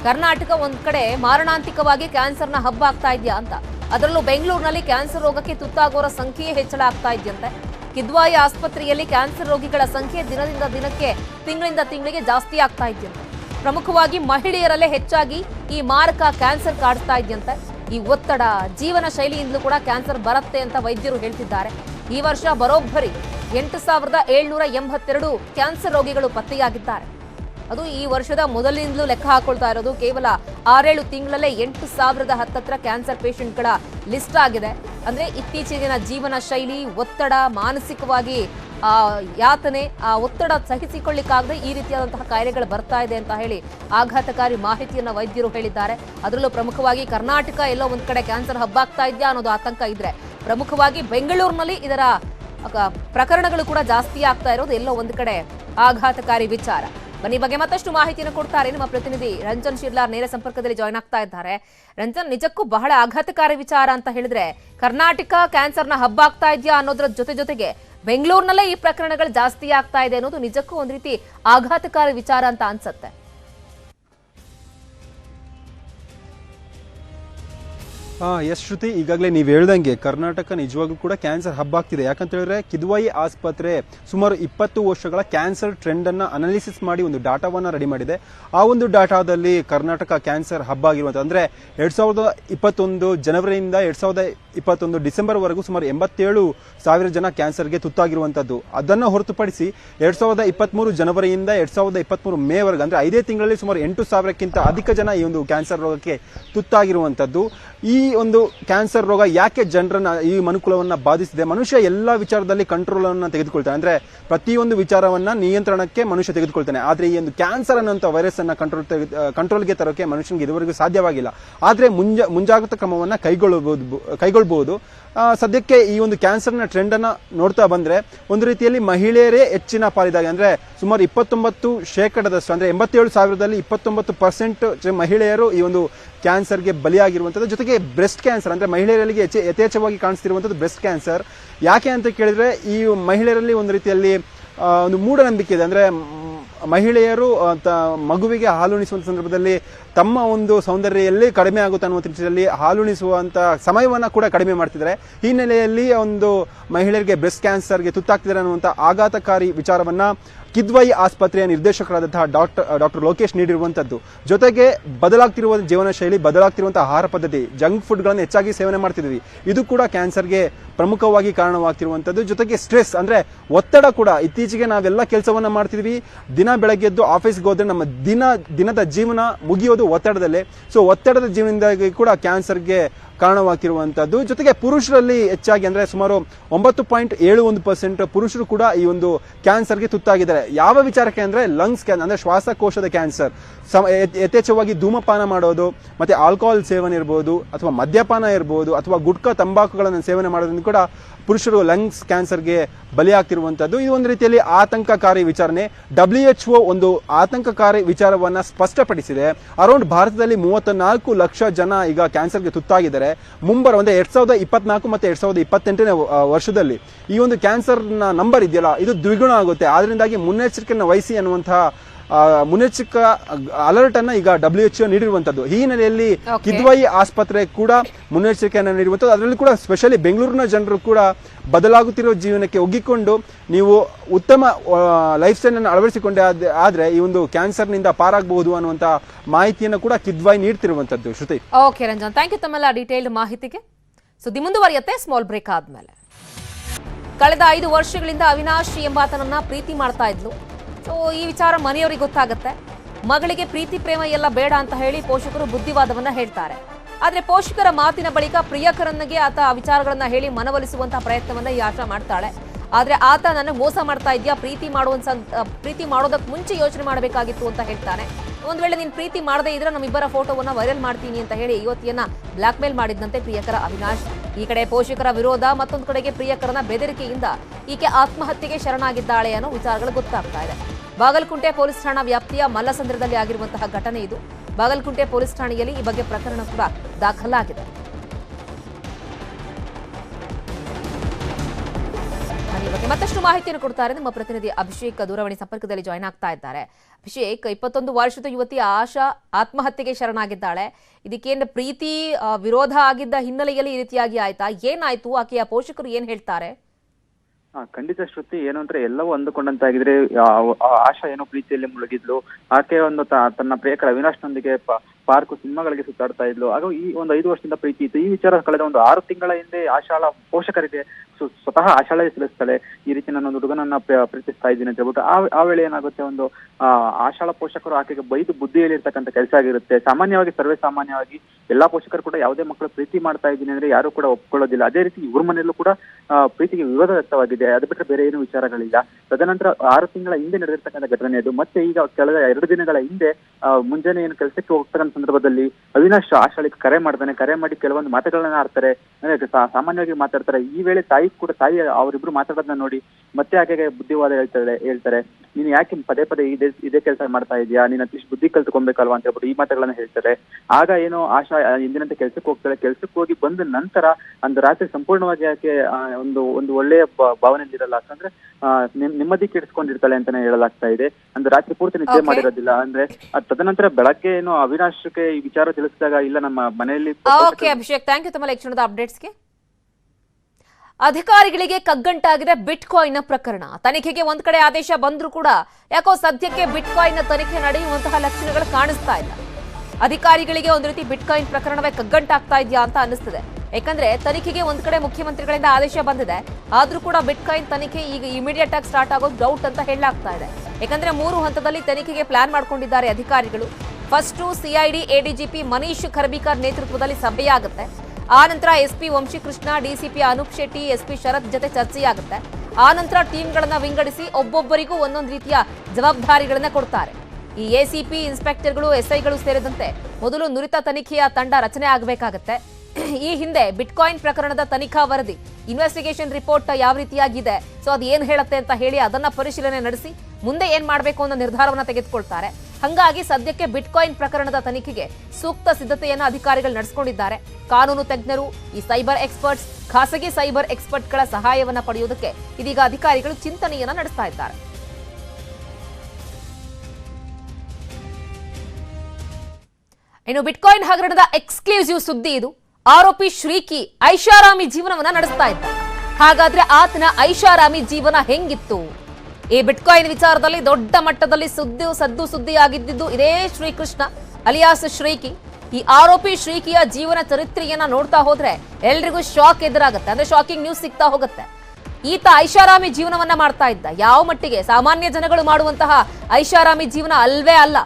ಕರ್ನಾಟಕ ಒಂದ್ ಕಡೆ ಮಾರಣಾಂತಿಕವಾಗಿ ಕ್ಯಾನ್ಸರ್ನ ಹಬ್ಬ ಆಗ್ತಾ ಇದೆಯಾ ಅಂತ. ಅದರಲ್ಲೂ ಬೆಂಗಳೂರಿನಲ್ಲಿ ಕ್ಯಾನ್ಸರ್ ರೋಗಕ್ಕೆ ತುತ್ತಾಗುವವರ ಸಂಖ್ಯೆ ಹೆಚ್ಚಳ ಆಗ್ತಾ ಇದೆಯಂತೆ. ಕಿದ್ವಾಯಿ ಆಸ್ಪತ್ರೆಯಲ್ಲಿ ಕ್ಯಾನ್ಸರ್ ರೋಗಿಗಳ ಸಂಖ್ಯೆ ದಿನದಿಂದ ದಿನಕ್ಕೆ ತಿಂಗಳಿಂದ ತಿಂಗಳಿಗೆ ಜಾಸ್ತಿ ಆಗ್ತಾ ಇದೆಯಂತೆ. ಪ್ರಮುಖವಾಗಿ ಮಹಿಳೆಯರಲ್ಲೇ ಹೆಚ್ಚಾಗಿ ಈ ಮಾರಕ ಕ್ಯಾನ್ಸರ್ ಕಾಡ್ತಾ ಇದೆಯಂತೆ. ಈ ಒತ್ತಡ, ಜೀವನ ಶೈಲಿಯಿಂದಲೂ ಕೂಡ ಕ್ಯಾನ್ಸರ್ ಬರುತ್ತೆ ಅಂತ ವೈದ್ಯರು ಹೇಳ್ತಿದ್ದಾರೆ. ಈ ವರ್ಷ ಬರೋಬ್ಬರಿ ಎಂಟು ಸಾವಿರದ ಏಳ್ನೂರ ಎಂಬತ್ತೆರಡು ಕ್ಯಾನ್ಸರ್ ರೋಗಿಗಳು ಪತ್ತೆಯಾಗಿದ್ದಾರೆ. ಅದು ಈ ವರ್ಷದ ಮೊದಲಿನಿಂದಲೂ ಲೆಕ್ಕ ಹಾಕೊಳ್ತಾ ಇರೋದು. ಕೇವಲ ಆರೇಳು ತಿಂಗಳಲ್ಲೇ ಎಂಟು ಸಾವಿರದ ಹತ್ತತ್ರ ಕ್ಯಾನ್ಸರ್ ಪೇಷಂಟ್ಗಳ ಲಿಸ್ಟ್ ಆಗಿದೆ. ಅಂದ್ರೆ ಇತ್ತೀಚೆಗಿನ ಜೀವನ ಶೈಲಿ, ಒತ್ತಡ, ಮಾನಸಿಕವಾಗಿ, ಆ, ಯಾತನೆ, ಆ, ಒತ್ತಡ ಸಹಿಸಿಕೊಳ್ಳಿಕ್ಕಾಗದೆ ಈ ರೀತಿಯಾದಂತಹ ಕಾಯಿಲೆಗಳು ಬರ್ತಾ ಇದೆ ಅಂತ ಹೇಳಿ ಆಘಾತಕಾರಿ ಮಾಹಿತಿಯನ್ನ ವೈದ್ಯರು ಹೇಳಿದ್ದಾರೆ. ಅದರಲ್ಲೂ ಪ್ರಮುಖವಾಗಿ ಕರ್ನಾಟಕ ಎಲ್ಲೋ ಒಂದ್ ಕಡೆ ಕ್ಯಾನ್ಸರ್ ಹಬ್ಬಾಗ್ತಾ ಇದೆಯಾ ಅನ್ನೋದು ಆತಂಕ ಇದ್ರೆ, ಪ್ರಮುಖವಾಗಿ ಬೆಂಗಳೂರಿನಲ್ಲಿ ಇದರ ಪ್ರಕರಣಗಳು ಕೂಡ ಜಾಸ್ತಿ ಆಗ್ತಾ ಇರೋದು ಎಲ್ಲೋ ಒಂದು ಕಡೆ ಆಘಾತಕಾರಿ ವಿಚಾರ. ಬನ್ನಿ ಬಗ್ಗೆ ಮತ್ತಷ್ಟು ಮಾಹಿತಿಯನ್ನು ಕೊಡ್ತಾರೆ ನಮ್ಮ ಪ್ರತಿನಿಧಿ ರಂಜನ್ ಶಿರ್ಲಾರ್ ನೇರ ಸಂಪರ್ಕದಲ್ಲಿ ಜಾಯ್ನ್ ಆಗ್ತಾ ಇದ್ದಾರೆ. ರಂಜನ್, ನಿಜಕ್ಕೂ ಬಹಳ ಆಘಾತಕಾರಿ ವಿಚಾರ ಅಂತ ಹೇಳಿದ್ರೆ ಕರ್ನಾಟಕ ಕ್ಯಾನ್ಸರ್ನ ಹಬ್ಬ ಆಗ್ತಾ ಇದೆಯಾ ಅನ್ನೋದ್ರ ಜೊತೆ ಜೊತೆಗೆ ಬೆಂಗಳೂರಿನಲ್ಲೇ ಈ ಪ್ರಕರಣಗಳು ಜಾಸ್ತಿ ಆಗ್ತಾ ಇದೆ ಅನ್ನೋದು ನಿಜಕ್ಕೂ ಒಂದ್ ರೀತಿ ಆಘಾತಕಾರಿ ವಿಚಾರ ಅಂತ ಅನ್ಸತ್ತೆ. ಎಸ್ ಶ್ರುತಿ, ಈಗಾಗಲೇ ನೀವು ಹೇಳ್ದಂಗೆ ಕರ್ನಾಟಕ ನಿಜವಾಗ್ಲೂ ಕೂಡ ಕ್ಯಾನ್ಸರ್ ಹಬ್ಬ ಆಗ್ತಿದೆ. ಯಾಕಂತ ಹೇಳಿದ್ರೆ ಕಿದ್ವಾಯಿ ಆಸ್ಪತ್ರೆ ಸುಮಾರು ಇಪ್ಪತ್ತು ವರ್ಷಗಳ ಕ್ಯಾನ್ಸರ್ ಟ್ರೆಂಡ್ ಅನ್ನ ಅನಾಲಿಸಿಸ್ ಮಾಡಿ ಒಂದು ಡಾಟಾವನ್ನ ರೆಡಿ ಮಾಡಿದೆ. ಆ ಒಂದು ಡಾಟಾದಲ್ಲಿ ಕರ್ನಾಟಕ ಕ್ಯಾನ್ಸರ್ ಹಬ್ ಆಗಿರುವಂತ ಅಂದ್ರೆ ಎರಡ್ ಸಾವಿರದ ಇಪ್ಪತ್ತೊಂದು ಜನವರಿಯಿಂದ ಎರಡ್ ಸಾವಿರದ ಇಪ್ಪತ್ತೊಂದು ಡಿಸೆಂಬರ್ ವರೆಗೂ ಸುಮಾರು ಎಂಬತ್ತೇಳು ಸಾವಿರ ಜನ ಕ್ಯಾನ್ಸರ್ಗೆ ತುತ್ತಾಗಿರುವಂತದ್ದು. ಅದನ್ನ ಹೊರತುಪಡಿಸಿ ಎರಡ್ ಸಾವಿರದ ಇಪ್ಪತ್ಮೂರು ಜನವರಿಯಿಂದ ಎರಡ್ ಸಾವಿರದ ಇಪ್ಪತ್ಮೂರು ಮೇ ಅಂದರೆ ಅಂದ್ರೆ ಐದೇ ತಿಂಗಳಲ್ಲಿ ಸುಮಾರು ಎಂಟು ಸಾವಿರಕ್ಕಿಂತ ಅಧಿಕ ಜನ ಈ ಒಂದು ಕ್ಯಾನ್ಸರ್ ರೋಗಕ್ಕೆ ತುತ್ತಾಗಿರುವಂತದ್ದು. ಈ ಒಂದು ಕ್ಯಾನ್ಸರ್ ರೋಗ ಯಾಕೆ ಜನರನ್ನ ಈ ಮನುಕುಲವನ್ನ ಬಾಧಿಸಿದೆ? ಮನುಷ್ಯ ಎಲ್ಲಾ ವಿಚಾರದಲ್ಲಿ ಕಂಟ್ರೋಲ್ ಅನ್ನು ತೆಗೆದುಕೊಳ್ತಾನೆ. ಅಂದ್ರೆ ಪ್ರತಿಯೊಂದು ವಿಚಾರವನ್ನ ನಿಯಂತ್ರಣಕ್ಕೆ ಮನುಷ್ಯ ತೆಗೆದುಕೊಳ್ತಾನೆ. ಆದ್ರೆ ಈ ಒಂದು ಕ್ಯಾನ್ಸರ್ ಅನ್ನುವಂತ ವೈರಸ್ ಅನ್ನ ಕಂಟ್ರೋಲ್ ಕಂಟ್ರೋಲ್ಗೆ ತರೋಕೆ ಮನುಷ್ಯನಿಗೆ ಇದುವರೆಗೂ ಸಾಧ್ಯವಾಗಿಲ್ಲ. ಆದ್ರೆ ಮುಂಜ, ಮುಂಜಾಗ್ರತಾ ಕ್ರಮವನ್ನ ಕೈಗೊಳ್ಳಬಹುದು ಕೈಗೊಳ್ಳಬಹುದು ಸದ್ಯಕ್ಕೆ ಈ ಒಂದು ಕ್ಯಾನ್ಸರ್ನ ಟ್ರೆಂಡ್ ಅನ್ನ ನೋಡ್ತಾ ಬಂದ್ರೆ ಒಂದು ರೀತಿಯಲ್ಲಿ ಮಹಿಳೆಯರೇ ಹೆಚ್ಚಿನ ಪಾಲಿದಾಗ. ಅಂದ್ರೆ ಸುಮಾರು ಇಪ್ಪತ್ತೊಂಬತ್ತು ಶೇಕಡದಷ್ಟು, ಅಂದ್ರೆ ಎಂಬತ್ತೇಳು ಸಾವಿರದಲ್ಲಿ ಇಪ್ಪತ್ತೊಂಬತ್ತು ಪರ್ಸೆಂಟ್ ಮಹಿಳೆಯರು ಈ ಒಂದು ಕ್ಯಾನ್ಸರ್ಗೆ ಬಲಿಯಾಗಿರುವಂಥದ್ದು, ಜೊತೆಗೆ ಬ್ರೆಸ್ಟ್ ಕ್ಯಾನ್ಸರ್ ಅಂದ್ರೆ ಮಹಿಳೆಯರಲ್ಲಿ ಹೆಚ್ಚೆ ಯಥೇಚ್ಛವಾಗಿ ಕಾಣಿಸ್ತಿರುವಂಥದ್ದು ಬ್ರೆಸ್ಟ್ ಕ್ಯಾನ್ಸರ್. ಯಾಕೆ ಅಂತ ಕೇಳಿದ್ರೆ, ಈ ಮಹಿಳೆಯರಲ್ಲಿ ಒಂದು ರೀತಿಯಲ್ಲಿ ಒಂದು ಮೂಢನಂಬಿಕೆ ಇದೆ. ಅಂದ್ರೆ ಮಹಿಳೆಯರು ತ- ಮಗುವಿಗೆ ಹಾಲುಣಿಸುವಂಥ ಸಂದರ್ಭದಲ್ಲಿ ತಮ್ಮ ಒಂದು ಸೌಂದರ್ಯ ಎಲ್ಲಿ ಕಡಿಮೆ ಆಗುತ್ತೆ ಅನ್ನುವ ನಿಟ್ಟಿನಲ್ಲಿ ಹಾಲುಣಿಸುವಂಥ ಸಮಯವನ್ನ ಕೂಡ ಕಡಿಮೆ ಮಾಡ್ತಿದ್ದಾರೆ. ಹಿನ್ನೆಲೆಯಲ್ಲಿ ಒಂದು ಮಹಿಳೆಯರಿಗೆ ಬ್ರೆಸ್ಟ್ ಕ್ಯಾನ್ಸರ್ಗೆ ತುತ್ತಾಗ್ತಿದ್ದಾರೆ ಅನ್ನುವಂತ ಆಘಾತಕಾರಿ ವಿಚಾರವನ್ನ ಕಿದ್ವೈ ಆಸ್ಪತ್ರೆಯ ನಿರ್ದೇಶಕರಾದಂತಹ ಡಾಕ್ಟರ್ ಡಾಕ್ಟರ್ ಲೋಕೇಶ್ ನೀಡಿರುವಂತದ್ದು. ಜೊತೆಗೆ ಬದಲಾಗ್ತಿರುವ ಜೀವನ ಶೈಲಿ ಬದಲಾಗ್ತಿರುವಂತಹ ಆಹಾರ ಪದ್ಧತಿ, ಜಂಕ್ ಫುಡ್ಗಳನ್ನು ಹೆಚ್ಚಾಗಿ ಸೇವನೆ ಮಾಡ್ತಿದ್ವಿ. ಇದು ಕೂಡ ಕ್ಯಾನ್ಸರ್ಗೆ ಪ್ರಮುಖವಾಗಿ ಕಾರಣವಾಗ್ತಿರುವಂತದ್ದು. ಜೊತೆಗೆ ಸ್ಟ್ರೆಸ್ ಅಂದ್ರೆ ಒತ್ತಡ ಕೂಡ. ಇತ್ತೀಚೆಗೆ ನಾವೆಲ್ಲ ಕೆಲಸವನ್ನ ಮಾಡ್ತಿದ್ವಿ. ದಿನ ಬೆಳಗ್ಗೆದ್ದು ಆಫೀಸ್ಗೆ ಹೋದ್ರೆ ನಮ್ಮ ದಿನ, ದಿನದ ಜೀವನ ಮುಗಿಯೋದು ಒತ್ತಡದಲ್ಲೇ. ಸೊ ಒತ್ತಡದ ಜೀವನದಿಂದಾಗಿ ಕೂಡ ಕ್ಯಾನ್ಸರ್ಗೆ ಕಾರಣವಾಗ್ತಿರುವಂಥದ್ದು ಜೊತೆಗೆ ಪುರುಷರಲ್ಲಿ ಹೆಚ್ಚಾಗಿ ಅಂದ್ರೆ ಸುಮಾರು ಒಂಬತ್ತು ಪಾಯಿಂಟ್ ಏಳು ಒಂದು ಪರ್ಸೆಂಟ್ ಪುರುಷರು ಕೂಡ ಈ ಒಂದು ಕ್ಯಾನ್ಸರ್ಗೆ ತುತ್ತಾಗಿದ್ದಾರೆ. ಯಾವ ವಿಚಾರಕ್ಕೆ ಅಂದ್ರೆ ಲಂಗ್ಸ್ ಕ್ಯಾನ್ ಅಂದ್ರೆ ಶ್ವಾಸಕೋಶದ ಕ್ಯಾನ್ಸರ್. ಸಮ- ಯಥೇಚ್ಛವಾಗಿ ಧೂಮಪಾನ ಮಾಡೋದು, ಮತ್ತೆ ಆಲ್ಕೋಹಾಲ್ ಸೇವನೆ ಇರ್ಬೋದು, ಅಥವಾ ಮದ್ಯಪಾನ ಇರ್ಬೋದು, ಅಥವಾ ಗುಟ್ಕಾ ತಂಬಾಕುಗಳನ್ನು ಸೇವನೆ ಮಾಡೋದ್ರಿಂದ ಕೂಡ ಪುರುಷರು ಲಂಗ್ಸ್ ಕ್ಯಾನ್ಸರ್ಗೆ ಬಲಿಯಾಗ್ತಿರುವಂಥದ್ದು ಇದು ಒಂದು ರೀತಿಯಲ್ಲಿ ಆತಂಕಕಾರಿ ವಿಚಾರಣೆ. ಡಬ್ಲ್ಯೂ ಎಚ್ ಒ ಒಂದು ಆತಂಕಕಾರಿ ವಿಚಾರವನ್ನು ಸ್ಪಷ್ಟಪಡಿಸಿದೆ. ಅರೌಂಡ್ ಭಾರತದಲ್ಲಿ ಮೂವತ್ತ ನಾಲ್ಕು ಲಕ್ಷ ಜನ ಈಗ ಕ್ಯಾನ್ಸರ್ಗೆ ತುತ್ತಾಗಿದ್ದಾರೆ. ಮುಂಬರುವ ಒಂದು ಎರಡು ಸಾವಿರದ ಇಪ್ಪತ್ನಾಲ್ಕು ಮತ್ತು ಎರಡು ಸಾವಿರದ ಇಪ್ಪತ್ತೆಂಟನೇ ವರ್ಷದಲ್ಲಿ ಈ ಒಂದು ಕ್ಯಾನ್ಸರ್ನ ನಂಬರ್ ಇದೆಯಲ್ಲ, ಇದು ದ್ವಿಗುಣ ಆಗುತ್ತೆ. ಆದ್ದರಿಂದಾಗಿ ಮುನ್ನೆಚ್ಚರಿಕೆಯನ್ನು ವಹಿಸಿ ಅನ್ನುವಂತಹ ಮುನ್ನೆಚ್ಚರಿಕಾ ಅಲರ್ಟ್ ಅನ್ನ ಈಗ ಡಬ್ಲ್ಯೂ ಎಚ್ ನೀಡಿರುವಂತದ್ದು. ಈ ಹಿನ್ನೆಲೆಯಲ್ಲಿ ಕಿದ್ವಾಯಿ ಕಿದ್ವೈ ಆಸ್ಪತ್ರೆ ಕೂಡ ಮುನ್ನೆಚ್ಚರಿಕೆಯನ್ನು ನೀಡುವಂಥದ್ದು ಅದರಲ್ಲಿ ಕೂಡ ಸ್ಪೆಷಲಿ ಬೆಂಗಳೂರಿನ ಜನರು ಕೂಡ ಬದಲಾಗುತ್ತಿರುವ ಜೀವನಕ್ಕೆ ಒಗ್ಗಿಕೊಂಡು ನೀವು ಉತ್ತಮ ಲೈಫ್ ಸ್ಟೈಲ್ ಅನ್ನು ಅಳವಡಿಸಿಕೊಂಡೆ ಆದ್- ಆದ್ರೆ ಈ ಒಂದು ಕ್ಯಾನ್ಸರ್ನಿಂದ ಪಾರಾಗಬಹುದು ಅನ್ನುವಂತ ಮಾಹಿತಿಯನ್ನು ಕೂಡ Kidwai ನೀಡ್ತಿರುವಂತದ್ದು. Shruti. Okay Ranjan. Thank you ತಮ್ಮೆಲ್ಲ ಡೀಟೇಲ್ಡ್ ಮಾಹಿತಿಗೆ. ಸುದ್ದಿ ಮುಂದುವರಿಯುತ್ತೆ ಸ್ಮಾಲ್ ಬ್ರೇಕ್ ಆದ್ಮೇಲೆ. ಕಳೆದ ಐದು ವರ್ಷಗಳಿಂದ ಅವಿನಾಶ್ ಎಂಬಾತನನ್ನ ಪ್ರೀತಿ ಮಾಡ್ತಾ ಇದ್ಲು. ಸೊ ಈ ವಿಚಾರ ಮನೆಯವರಿಗೆ ಗೊತ್ತಾಗುತ್ತೆ. ಮಗಳಿಗೆ ಪ್ರೀತಿ, ಪ್ರೇಮ ಎಲ್ಲ ಬೇಡ ಅಂತ ಹೇಳಿ ಪೋಷಕರು ಬುದ್ಧಿವಾದವನ್ನ ಹೇಳ್ತಾರೆ. ಆದ್ರೆ ಪೋಷಕರ ಮಾತಿನ ಬಳಿಕ ಪ್ರಿಯಕರನಿಗೆ ಆತ ಆ ವಿಚಾರಗಳನ್ನ ಹೇಳಿ ಮನವೊಲಿಸುವಂತಹ ಪ್ರಯತ್ನವನ್ನ ಈ ಆಶಾ ಮಾಡ್ತಾಳೆ. ಆದ್ರೆ ಆತ ನನಗೆ ಮೋಸ ಮಾಡ್ತಾ ಇದ್ಯಾ? ಪ್ರೀತಿ ಮಾಡುವಂತ ಪ್ರೀತಿ ಮಾಡೋದಕ್ಕೆ ಮುಂಚೆ ಯೋಚನೆ ಮಾಡಬೇಕಾಗಿತ್ತು ಅಂತ ಹೇಳ್ತಾನೆ. ಒಂದ್ ವೇಳೆ ನೀನ್ ಪ್ರೀತಿ ಮಾಡದೇ ಇದ್ರೆ ನಮ್ಮಿಬ್ಬರ ಫೋಟೋವನ್ನ ವೈರಲ್ ಮಾಡ್ತೀನಿ ಅಂತ ಹೇಳಿ ಯುವತಿಯನ್ನ ಬ್ಲಾಕ್ ಮೇಲ್ ಮಾಡಿದಂತೆ ಪ್ರಿಯಕರ ಅವಿನಾಶ್. ಈ ಕಡೆ ಪೋಷಕರ ವಿರೋಧ, ಮತ್ತೊಂದು ಕಡೆಗೆ ಪ್ರಿಯಕರನ ಬೆದರಿಕೆಯಿಂದ ಈಕೆ ಆತ್ಮಹತ್ಯೆಗೆ ಶರಣಾಗಿದ್ದಾಳೆ ಅನ್ನೋ ವಿಚಾರಗಳು ಗೊತ್ತಾಗ್ತಾ ಇದೆ. ಬಾಗಲಕುಂಟೆ ಪೊಲೀಸ್ ಠಾಣಾ ವ್ಯಾಪ್ತಿಯ ಮಲ್ಲಸಂದ್ರದಲ್ಲಿ ಆಗಿರುವಂತಹ ಘಟನೆ ಇದು. ಬಾಗಲಕುಂಟೆ ಪೊಲೀಸ್ ಠಾಣೆಯಲ್ಲಿ ಈ ಬಗ್ಗೆ ಪ್ರಕರಣ ಕೂಡ ದಾಖಲಾಗಿದೆ. ಮತ್ತಷ್ಟು ಮಾಹಿತಿಯನ್ನು ಕೊಡ್ತಾರೆ ನಮ್ಮ ಪ್ರತಿನಿಧಿ ಅಭಿಷೇಕ್ ದೂರವಾಣಿ ಸಂಪರ್ಕದಲ್ಲಿ ಜಾಯ್ನ್ ಆಗ್ತಾ ಇದ್ದಾರೆ. ಅಭಿಷೇಕ್, ಇಪ್ಪತ್ತೊಂದು ವರ್ಷದ ಯುವತಿ ಆಶಾ ಆತ್ಮಹತ್ಯೆಗೆ ಶರಣಾಗಿದ್ದಾಳೆ. ಇದಕ್ಕೇನು ಪ್ರೀತಿ ವಿರೋಧ ಆಗಿದ್ದ ಹಿನ್ನೆಲೆಯಲ್ಲಿ ಈ ರೀತಿಯಾಗಿ ಆಯ್ತಾ? ಏನಾಯ್ತು? ಆಕೆಯ ಪೋಷಕರು ಏನ್ ಹೇಳ್ತಾರೆ? ಹಾ, ಖಂಡಿತ ಶ್ರುತಿ, ಏನು ಅಂದ್ರೆ ಎಲ್ಲವೂ ಅಂದುಕೊಂಡಂತಾಗಿದ್ರೆ, ಆ- ಆಶಾ ಏನೋ ಪ್ರೀತಿಯಲ್ಲಿ ಮುಳುಗಿದ್ಲು. ಆಕೆ ಒಂದು ತನ್ನ ಪ್ರಿಯಕರ ಅವಿನಾಶ್ನೊಂದಿಗೆ ಪಾರ್ಕ್ ಸಿನಿಮಾಗಳಿಗೆ ಸುತ್ತಾಡ್ತಾ ಇದ್ಲು. ಹಾಗೂ ಈ ಒಂದು ಐದು ವರ್ಷದಿಂದ ಪ್ರೀತಿ ಇತ್ತು. ಈ ವಿಚಾರ ಕಳೆದ ಒಂದು ಆರು ತಿಂಗಳ ಹಿಂದೆ ಆಶಾಳ ಪೋಷಕರಿಗೆ ಸ್ವ- ಸ್ವತಃ ಆಶಾಳೆ ತಿಳಿಸ್ತಾಳೆ ಈ ರೀತಿ ನನ್ನ ಒಂದು ಹುಡುಗನನ್ನ ಪ್ರ- ಪ್ರೀತಿಸ್ತಾ ಇದ್ದೀನಿ ಅಂತ ಹೇಳ್ಬಿಟ್ಟು ಆ ಆ ವೇಳೆ ಏನಾಗುತ್ತೆ ಒಂದು ಆಶಾಳ ಪೋಷಕರು ಆಕೆಗೆ ಬೈದು ಬುದ್ಧಿ ಹೇಳಿರ್ತಕ್ಕಂಥ ಕೆಲಸ ಆಗಿರುತ್ತೆ. ಸಾಮಾನ್ಯವಾಗಿ ಸರ್ವೇ ಸಾಮಾನ್ಯವಾಗಿ ಎಲ್ಲಾ ಪೋಷಕರು ಕೂಡ ಯಾವುದೇ ಮಕ್ಕಳು ಪ್ರೀತಿ ಮಾಡ್ತಾ ಇದ್ದೀನಿ ಅಂದ್ರೆ ಯಾರು ಕೂಡ ಒಪ್ಕೊಳ್ಳೋದಿಲ್ಲ. ಅದೇ ರೀತಿ ಇವ್ರ ಮನೆಯಲ್ಲೂ ಕೂಡ ಪ್ರೀತಿಗೆ ವಿವಾದ ವ್ಯಕ್ತವಾಗಿದೆ. ಅದು ಬಿಟ್ಟರೆ ಬೇರೆ ಏನು ವಿಚಾರಗಳಿಲ್ಲ. ತದನಂತರ ಆರು ತಿಂಗಳ ಹಿಂದೆ ನಡೆದಿರ್ತಕ್ಕಂಥ ಘಟನೆ ಅದು. ಮತ್ತೆ ಈಗ ಕಳೆದ ಎರಡು ದಿನಗಳ ಹಿಂದೆ ಮುಂಜಾನೆ ಏನು ಕೆಲಸಕ್ಕೆ ಹೋಗ್ತಕ್ಕಂಥ ಸಂದರ್ಭದಲ್ಲಿ ಅವಿನಾಶ್ ಆಶಾಳಿಗೆ ಕರೆ ಮಾಡ್ತಾನೆ ಕರೆ ಮಾಡಿ ಕೆಲವೊಂದು ಮಾತುಗಳನ್ನ ಆಡ್ತಾರೆ. ಅಂದ್ರೆ ಸಾಮಾನ್ಯವಾಗಿ ಮಾತಾಡ್ತಾರೆ. ಈ ವೇಳೆ ತಾಯಿ ಕೂಡ ತಾಯಿ ಅವರಿಬ್ರು ಮಾತಾಡೋದನ್ನ ನೋಡಿ ಮತ್ತೆ ಆಕೆಗೆ ಬುದ್ಧಿವಾದ ಹೇಳ್ತಾರೆ ಹೇಳ್ತಾರೆ. ನೀನು ಯಾಕೆ ಪದೇ ಪದೇ ಇದೇ ಇದೇ ಕೆಲಸ ಮಾಡ್ತಾ ಇದೀಯಾ ನೀನ್ ಅಟ್ಲೀಸ್ಟ್ ಬುದ್ಧಿ ಕಲ್ತ್ಕೊಬೇಕಲ್ವಾ ಅಂತ ಹೇಳ್ಬಿಟ್ಟು ಈ ಮಾತುಗಳನ್ನ ಹೇಳ್ತಾರೆ. ಆಗ ಏನೋ ಆಶಾ ಹಿಂದಿನಂತೆ ಎಂದಿನಂತೆ ಕೆಲ್ಸಕ್ಕೆ ಹೋಗ್ತಾಳೆ. ಕೆಲ್ಸಕ್ಕೆ ಹೋಗಿ ಬಂದ ನಂತರ ಅಂದು ರಾತ್ರಿ ಸಂಪೂರ್ಣವಾಗಿ ಯಾಕೆ ಒಂದು ಒಂದು ಒಳ್ಳೆಯ ಭಾವನೆ ಭಾವನೆಯಲ್ಲಿರಲ್ಲ ಯಾಕಂದ್ರೆ ಆ, ನೆಮ್- ನೆಮ್ಮದಿ ಕೆಡಿಸ್ಕೊಂಡಿರ್ತಾಳೆ ಅಂತಾನೆ ಹೇಳಲಾಗ್ತಾ ಇದೆ. ಅಂದ್ರೆ ರಾತ್ರಿ ಪೂರ್ತಿ ನಿದ್ದೆ. ಮಾಡಿರೋದಿಲ್ಲ. ಅಂದ್ರೆ ತದನಂತರ ಬೆಳಗ್ಗೆ ಏನು ಅವಿನಾಶ್ಗೆ ಈ ವಿಚಾರ ತಿಳಿಸಿದಾಗ ಇಲ್ಲ ನಮ್ಮ ಮನೆಯಲ್ಲಿ ಓಕೆ ಅಭಿಷೇಕ್ ಥ್ಯಾಂಕ್ ಯು ತಮ್ಮ ಲೆಕ್ಷಣದ ಅಪ್ಡೇಟ್ಸ್ಗೆ ಅಧಿಕಾರಿಗಳಿಗೆ ಕಗ್ಗಂಟಾಗಿದೆ ಬಿಟ್ ಕಾಯಿನ್ ಪ್ರಕರಣ. ತನಿಖೆಗೆ ಒಂದ್ ಕಡೆ ಆದೇಶ ಬಂದ್ರೂ ಕೂಡ ಯಾಕೋ ಸದ್ಯಕ್ಕೆ ಬಿಟ್ ಕಾಯಿನ್ ತನಿಖೆ ನಡೆಯುವಂತಹ ಲಕ್ಷಣಗಳು ಕಾಣಿಸ್ತಾ ಇಲ್ಲ. ಅಧಿಕಾರಿಗಳಿಗೆ ಒಂದು ರೀತಿ ಬಿಟ್ ಕಾಯಿನ್ ಪ್ರಕರಣವೇ ಕಗ್ಗಂಟಾಗ್ತಾ ಇದೆಯಾ ಅಂತ ಅನಿಸ್ತಿದೆ ಯಾಕಂದ್ರೆ ತನಿಖೆಗೆ ಒಂದ್ ಕಡೆ ಮುಖ್ಯಮಂತ್ರಿಗಳಿಂದ ಆದೇಶ ಬಂದಿದೆ. ಆದ್ರೂ ಕೂಡ ಬಿಟ್ ಕಾಯಿನ್ ತನಿಖೆ ಈಗ ಇಮಿಡಿಯೇಟ್ ಆಗಿ ಸ್ಟಾರ್ಟ್ ಆಗೋದು ಡೌಟ್ ಅಂತ ಹೇಳಲಾಗ್ತಾ ಇದೆ. ಯಾಕಂದ್ರೆ ಮೂರು ಹಂತದಲ್ಲಿ ತನಿಖೆಗೆ ಪ್ಲಾನ್ ಮಾಡ್ಕೊಂಡಿದ್ದಾರೆ ಅಧಿಕಾರಿಗಳು. First CID ADGP Manish Kharbikar ನೇತೃತ್ವದಲ್ಲಿ ಸಭೆಯಾಗುತ್ತೆ. ಆ ನಂತರ SP Vamshikrishna DCP Anoop Shetty SP Sharath ಜೊತೆ ಚರ್ಚೆಯಾಗುತ್ತೆ. ಆ ನಂತರ ಟೀಮ್ಗಳನ್ನ ವಿಂಗಡಿಸಿ ಒಬ್ಬೊಬ್ಬರಿಗೂ ಒಂದೊಂದು ರೀತಿಯ ಜವಾಬ್ದಾರಿಗಳನ್ನ ಕೊಡ್ತಾರೆ. ಈ ಎಸಿಪಿ ಇನ್ಸ್ಪೆಕ್ಟರ್ಗಳು ಎಸ್ಐಗಳು ಸೇರಿದಂತೆ ಮೊದಲು ನುರಿತ ತನಿಖೆಯ ತಂಡ ರಚನೆ ಆಗಬೇಕಾಗತ್ತೆ. (clears throat) ಈ ಹಿಂದೆ ಬಿಟ್ಕಾಯಿನ್ ಪ್ರಕರಣದ ತನಿಖಾ ವರದಿ ಇನ್ವೆಸ್ಟಿಗೇಷನ್ ರಿಪೋರ್ಟ್ ಯಾವ ರೀತಿಯಾಗಿದೆ ಸೊ ಅದು ಏನು ಹೇಳುತ್ತೆ ಅಂತ ಹೇಳಿ ಅದನ್ನ ಪರಿಶೀಲನೆ ನಡೆಸಿ, ಮುಂದೆ ಏನ್ ಮಾಡಬೇಕು ಅನ್ನೋ ನಿರ್ಧಾರವನ್ನು ತೆಗೆದುಕೊಳ್ತಾರೆ. ಹಂಗಾಗಿ ಸದ್ಯಕ್ಕೆ ಬಿಟ್ಕಾಯಿನ್ ಪ್ರಕರಣದ ತನಿಖೆಗೆ ಸೂಕ್ತ ಸಿದ್ಧತೆಯನ್ನು ಅಧಿಕಾರಿಗಳು ನಡೆಸಿಕೊಂಡಿದ್ದಾರೆ. ಕಾನೂನು ತಜ್ಞರು, ಈ ಸೈಬರ್ ಎಕ್ಸ್ಪರ್ಟ್ಸ್, ಖಾಸಗಿ ಸೈಬರ್ ಎಕ್ಸ್ಪರ್ಟ್ಗಳ ಸಹಾಯವನ್ನು ಪಡೆಯುವುದಕ್ಕೆ ಇದೀಗ ಅಧಿಕಾರಿಗಳು ಚಿಂತನೆಯನ್ನು ನಡೆಸ್ತಾ ಇದ್ದಾರೆ. ಇನ್ನು ಬಿಟ್ಕಾಯಿನ್ ಹಗರಣದ ಎಕ್ಸ್ಕ್ಲೂಸಿವ್ ಸುದ್ದಿ ಇದು. ಆರೋಪಿ ಶ್ರೀಕಿ ಐಷಾರಾಮಿ ಜೀವನವನ್ನ ನಡೆಸ್ತಾ ಇದ್ದ. ಹಾಗಾದ್ರೆ ಆತನ ಐಷಾರಾಮಿ ಜೀವನ ಹೆಂಗಿತ್ತು? ಈ ಬಿಟ್ಕಾಯಿನ್ ವಿಚಾರದಲ್ಲಿ ದೊಡ್ಡ ಮಟ್ಟದಲ್ಲಿ ಸುದ್ದಿ ಸದ್ದು ಸುದ್ದಿ ಆಗಿದ್ದಿದ್ದು ಇದೇ ಶ್ರೀಕೃಷ್ಣ ಅಲಿಯಾಸ್ ಶ್ರೀಕಿ. ಈ ಆರೋಪಿ ಶ್ರೀಕಿಯ ಜೀವನ ಚರಿತ್ರೆಯನ್ನ ನೋಡ್ತಾ ಹೋದ್ರೆ ಎಲ್ರಿಗೂ ಶಾಕ್ ಎದುರಾಗುತ್ತೆ. ಅಂದ್ರೆ ಶಾಕಿಂಗ್ ನ್ಯೂಸ್ ಸಿಗ್ತಾ ಹೋಗುತ್ತೆ. ಈತ ಐಷಾರಾಮಿ ಜೀವನವನ್ನ ಮಾಡ್ತಾ ಇದ್ದ. ಯಾವ ಮಟ್ಟಿಗೆ? ಸಾಮಾನ್ಯ ಜನಗಳು ಮಾಡುವಂತಹ ಐಷಾರಾಮಿ ಜೀವನ ಅಲ್ವೇ ಅಲ್ಲ.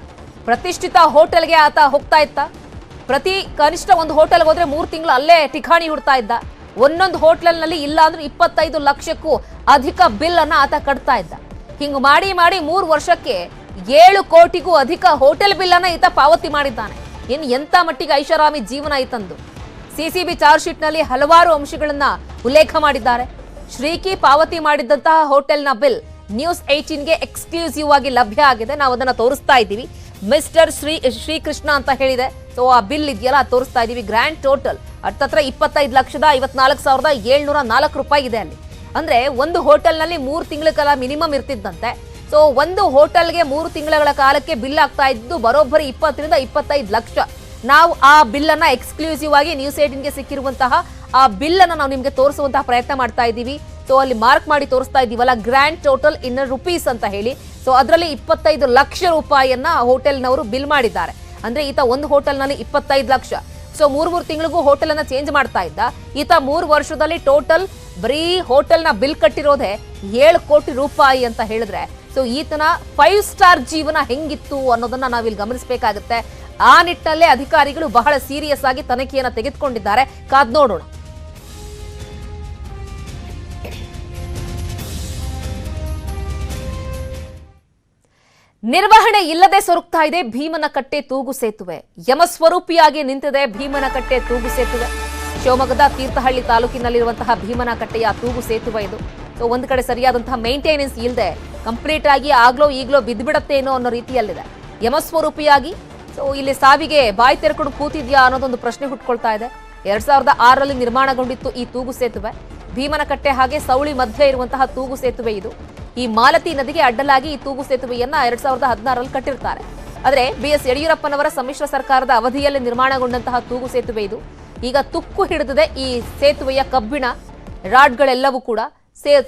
ಪ್ರತಿಷ್ಠಿತ ಹೋಟೆಲ್ಗೆ ಆತ ಹೋಗ್ತಾ ಇತ್ತ ಪ್ರತಿ ಕನಿಷ್ಠ ಒಂದು ಹೋಟೆಲ್ಗೆ ಹೋದ್ರೆ ಮೂರು ತಿಂಗಳು ಅಲ್ಲೇ ಠಿಕಾಣಿ ಹುಡ್ತಾ ಇದ್ದ. ಒಂದೊಂದು ಹೋಟೆಲ್ನಲ್ಲಿ ಇಲ್ಲ ಅಂದ್ರೆ ಇಪ್ಪತ್ತೈದು ಲಕ್ಷಕ್ಕೂ ಅಧಿಕ ಬಿಲ್ ಅನ್ನ ಆತ ಕಟ್ತಾ ಇದ್ದ. ಹಿಂಗ್ ಮಾಡಿ ಮಾಡಿ ಮೂರು ವರ್ಷಕ್ಕೆ ಏಳು ಕೋಟಿಗೂ ಅಧಿಕ ಹೋಟೆಲ್ ಬಿಲ್ ಅನ್ನ ಈತ ಪಾವತಿ ಮಾಡಿದ್ದಾನೆ. ಇನ್ ಎಂತ ಮಟ್ಟಿಗೆ ಐಷಾರಾಮಿ ಜೀವನ ಐತಂದು ಸಿಸಿಬಿ ಚಾರ್ಜ್ ಶೀಟ್ನಲ್ಲಿ ಹಲವಾರು ಅಂಶಗಳನ್ನ ಉಲ್ಲೇಖ ಮಾಡಿದ್ದಾರೆ. ಶ್ರೀಕಿ ಪಾವತಿ ಮಾಡಿದಂತಹ ಹೋಟೆಲ್ನ ಬಿಲ್ ನ್ಯೂಸ್ ಏಟೀನ್ಗೆ ಎಕ್ಸ್ಕ್ಲೂಸಿವ್ ಆಗಿ ಲಭ್ಯ ಆಗಿದೆ. ನಾವು ಅದನ್ನ ತೋರಿಸ್ತಾ ಇದ್ದೀವಿ. ಮಿಸ್ಟರ್ ಶ್ರೀ ಶ್ರೀಕೃಷ್ಣ ಅಂತ ಹೇಳಿದೆ. ಸೊ ಆ ಬಿಲ್ ಇದೆಯಲ್ಲ ತೋರಿಸ್ತಾ ಇದ್ದೀವಿ ಗ್ರ್ಯಾಂಡ್ ಟೋಟಲ್ ಹತ್ತತ್ರ ಇಪ್ಪತ್ತೈದು ಲಕ್ಷದ ಐವತ್ನಾಲ್ಕು ಸಾವಿರದ ಏಳ್ನೂರ ನಾಲ್ಕು ರೂಪಾಯಿ ಇದೆ ಅಲ್ಲಿ. ಅಂದ್ರೆ ಒಂದು ಹೋಟೆಲ್ನಲ್ಲಿ ಮೂರು ತಿಂಗಳ ಕಾಲ ಮಿನಿಮಮ್ ಇರ್ತಿದ್ದಂತೆ. ಸೊ ಒಂದು ಹೋಟೆಲ್ಗೆ ಮೂರು ತಿಂಗಳ ಕಾಲಕ್ಕೆ ಬಿಲ್ ಆಗ್ತಾ ಇದ್ದು ಬರೋಬ್ಬರಿ ಇಪ್ಪತ್ತರಿಂದ ಇಪ್ಪತ್ತೈದು ಲಕ್ಷ. ನಾವು ಆ ಬಿಲ್ ಅನ್ನ ಎಕ್ಸ್ಕ್ಲೂಸಿವ್ ಆಗಿ ನ್ಯೂಸ್ ಏಟಿನ್ಗೆ ಸಿಕ್ಕಿರುವಂತಹ ಆ ಬಿಲ್ ಅನ್ನ ನಾವು ನಿಮ್ಗೆ ತೋರಿಸುವಂತಹ ಪ್ರಯತ್ನ ಮಾಡ್ತಾ ಇದ್ದೀವಿ ಸೊ ಅಲ್ಲಿ ಮಾರ್ಕ್ ಮಾಡಿ ತೋರಿಸ್ತಾ ಇದೀವಲ್ಲ ಗ್ರ್ಯಾಂಡ್ ಟೋಟಲ್ ಇನ್ನ ರುಪೀಸ್ ಅಂತ ಹೇಳಿ. ಸೊ ಅದರಲ್ಲಿ ಇಪ್ಪತ್ತೈದು ಲಕ್ಷ ರೂಪಾಯಿಯನ್ನ ಹೋಟೆಲ್ನವರು ಬಿಲ್ ಮಾಡಿದ್ದಾರೆ. ಅಂದ್ರೆ ಈತ ಒಂದು ಹೋಟೆಲ್ನಲ್ಲಿ ಇಪ್ಪತ್ತೈದು ಲಕ್ಷ. ಸೊ ಮೂರ್ ಮೂರು ತಿಂಗಳಿಗೂ ಹೋಟೆಲ್ ಅನ್ನ ಚೇಂಜ್ ಮಾಡ್ತಾ ಇದ್ದ. ಈತ ಮೂರು ವರ್ಷದಲ್ಲಿ ಟೋಟಲ್ ಬರೀ ಹೋಟೆಲ್ನ ಬಿಲ್ ಕಟ್ಟಿರೋದೇ ಏಳು ಕೋಟಿ ರೂಪಾಯಿ ಅಂತ ಹೇಳಿದ್ರೆ. ಸೊ ಈತನ ಫೈವ್ ಸ್ಟಾರ್ ಜೀವನ ಹೆಂಗಿತ್ತು ಅನ್ನೋದನ್ನ ನಾವಿಲ್ಲಿ ಗಮನಿಸಬೇಕಾಗುತ್ತೆ. ಆ ನಿಟ್ಟಿನಲ್ಲೇ ಅಧಿಕಾರಿಗಳು ಬಹಳ ಸೀರಿಯಸ್ ಆಗಿ ತನಿಖೆಯನ್ನ ತೆಗೆದುಕೊಂಡಿದ್ದಾರೆ. ಕಾದ್ ನೋಡೋಣ. ನಿರ್ವಹಣೆ ಇಲ್ಲದೆ ಸೊರಗ್ತಾ ಇದೆ ಭೀಮನಕಟ್ಟೆ ತೂಗು ಸೇತುವೆ. ಯಮಸ್ವರೂಪಿಯಾಗಿ ನಿಂತಿದೆ ಭೀಮನಕಟ್ಟೆ ತೂಗು ಸೇತುವೆ. ಶಿವಮೊಗ್ಗದ ತೀರ್ಥಹಳ್ಳಿ ತಾಲೂಕಿನಲ್ಲಿರುವಂತಹ ಭೀಮನಕಟ್ಟೆಯ ತೂಗು ಸೇತುವೆ ಇದು. ಸೊ ಒಂದು ಕಡೆ ಸರಿಯಾದಂತಹ ಮೇಂಟೆನೆನ್ಸ್ ಇಲ್ಲದೆ ಕಂಪ್ಲೀಟ್ ಆಗಿ ಆಗ್ಲೋ ಈಗ್ಲೋ ಬಿದ್ದುಬಿಡತ್ತೇನೋ ಅನ್ನೋ ರೀತಿಯಲ್ಲಿದೆ. ಯಮಸ್ವರೂಪಿಯಾಗಿ ಸೊ ಇಲ್ಲಿ ಸಾವಿಗೆ ಬಾಯಿ ತೆರ್ಕೊಂಡು ಕೂತಿದ್ಯಾ ಅನ್ನೋದೊಂದು ಪ್ರಶ್ನೆ ಹುಟ್ಕೊಳ್ತಾ ಇದೆ. ಎರಡ್ ಸಾವಿರದ ಆರರಲ್ಲಿ ನಿರ್ಮಾಣಗೊಂಡಿತ್ತು ಈ ತೂಗು ಸೇತುವೆ. ಭೀಮನಕಟ್ಟೆ ಹಾಗೆ ಸೌಳಿ ಮಧ್ಯೆ ಇರುವಂತಹ ತೂಗು ಸೇತುವೆ ಇದು. ಈ ಮಾಲತಿ ನದಿಗೆ ಅಡ್ಡಲಾಗಿ ಈ ತೂಗು ಸೇತುವೆಯನ್ನ ಎರಡ್ ಸಾವಿರದ ಹದಿನಾರರಲ್ಲಿ ಕಟ್ಟಿರ್ತಾರೆ. ಆದರೆ ಬಿ ಎಸ್ ಯಡಿಯೂರಪ್ಪನವರ ಸಮ್ಮಿಶ್ರ ಸರ್ಕಾರದ ಅವಧಿಯಲ್ಲಿ ನಿರ್ಮಾಣಗೊಂಡಂತಹ ತೂಗು ಸೇತುವೆ ಇದು. ಈಗ ತುಕ್ಕು ಹಿಡಿದಿದೆ ಈ ಸೇತುವೆಯ ಕಬ್ಬಿಣ, ರಾಡ್ಗಳೆಲ್ಲವೂ ಕೂಡ.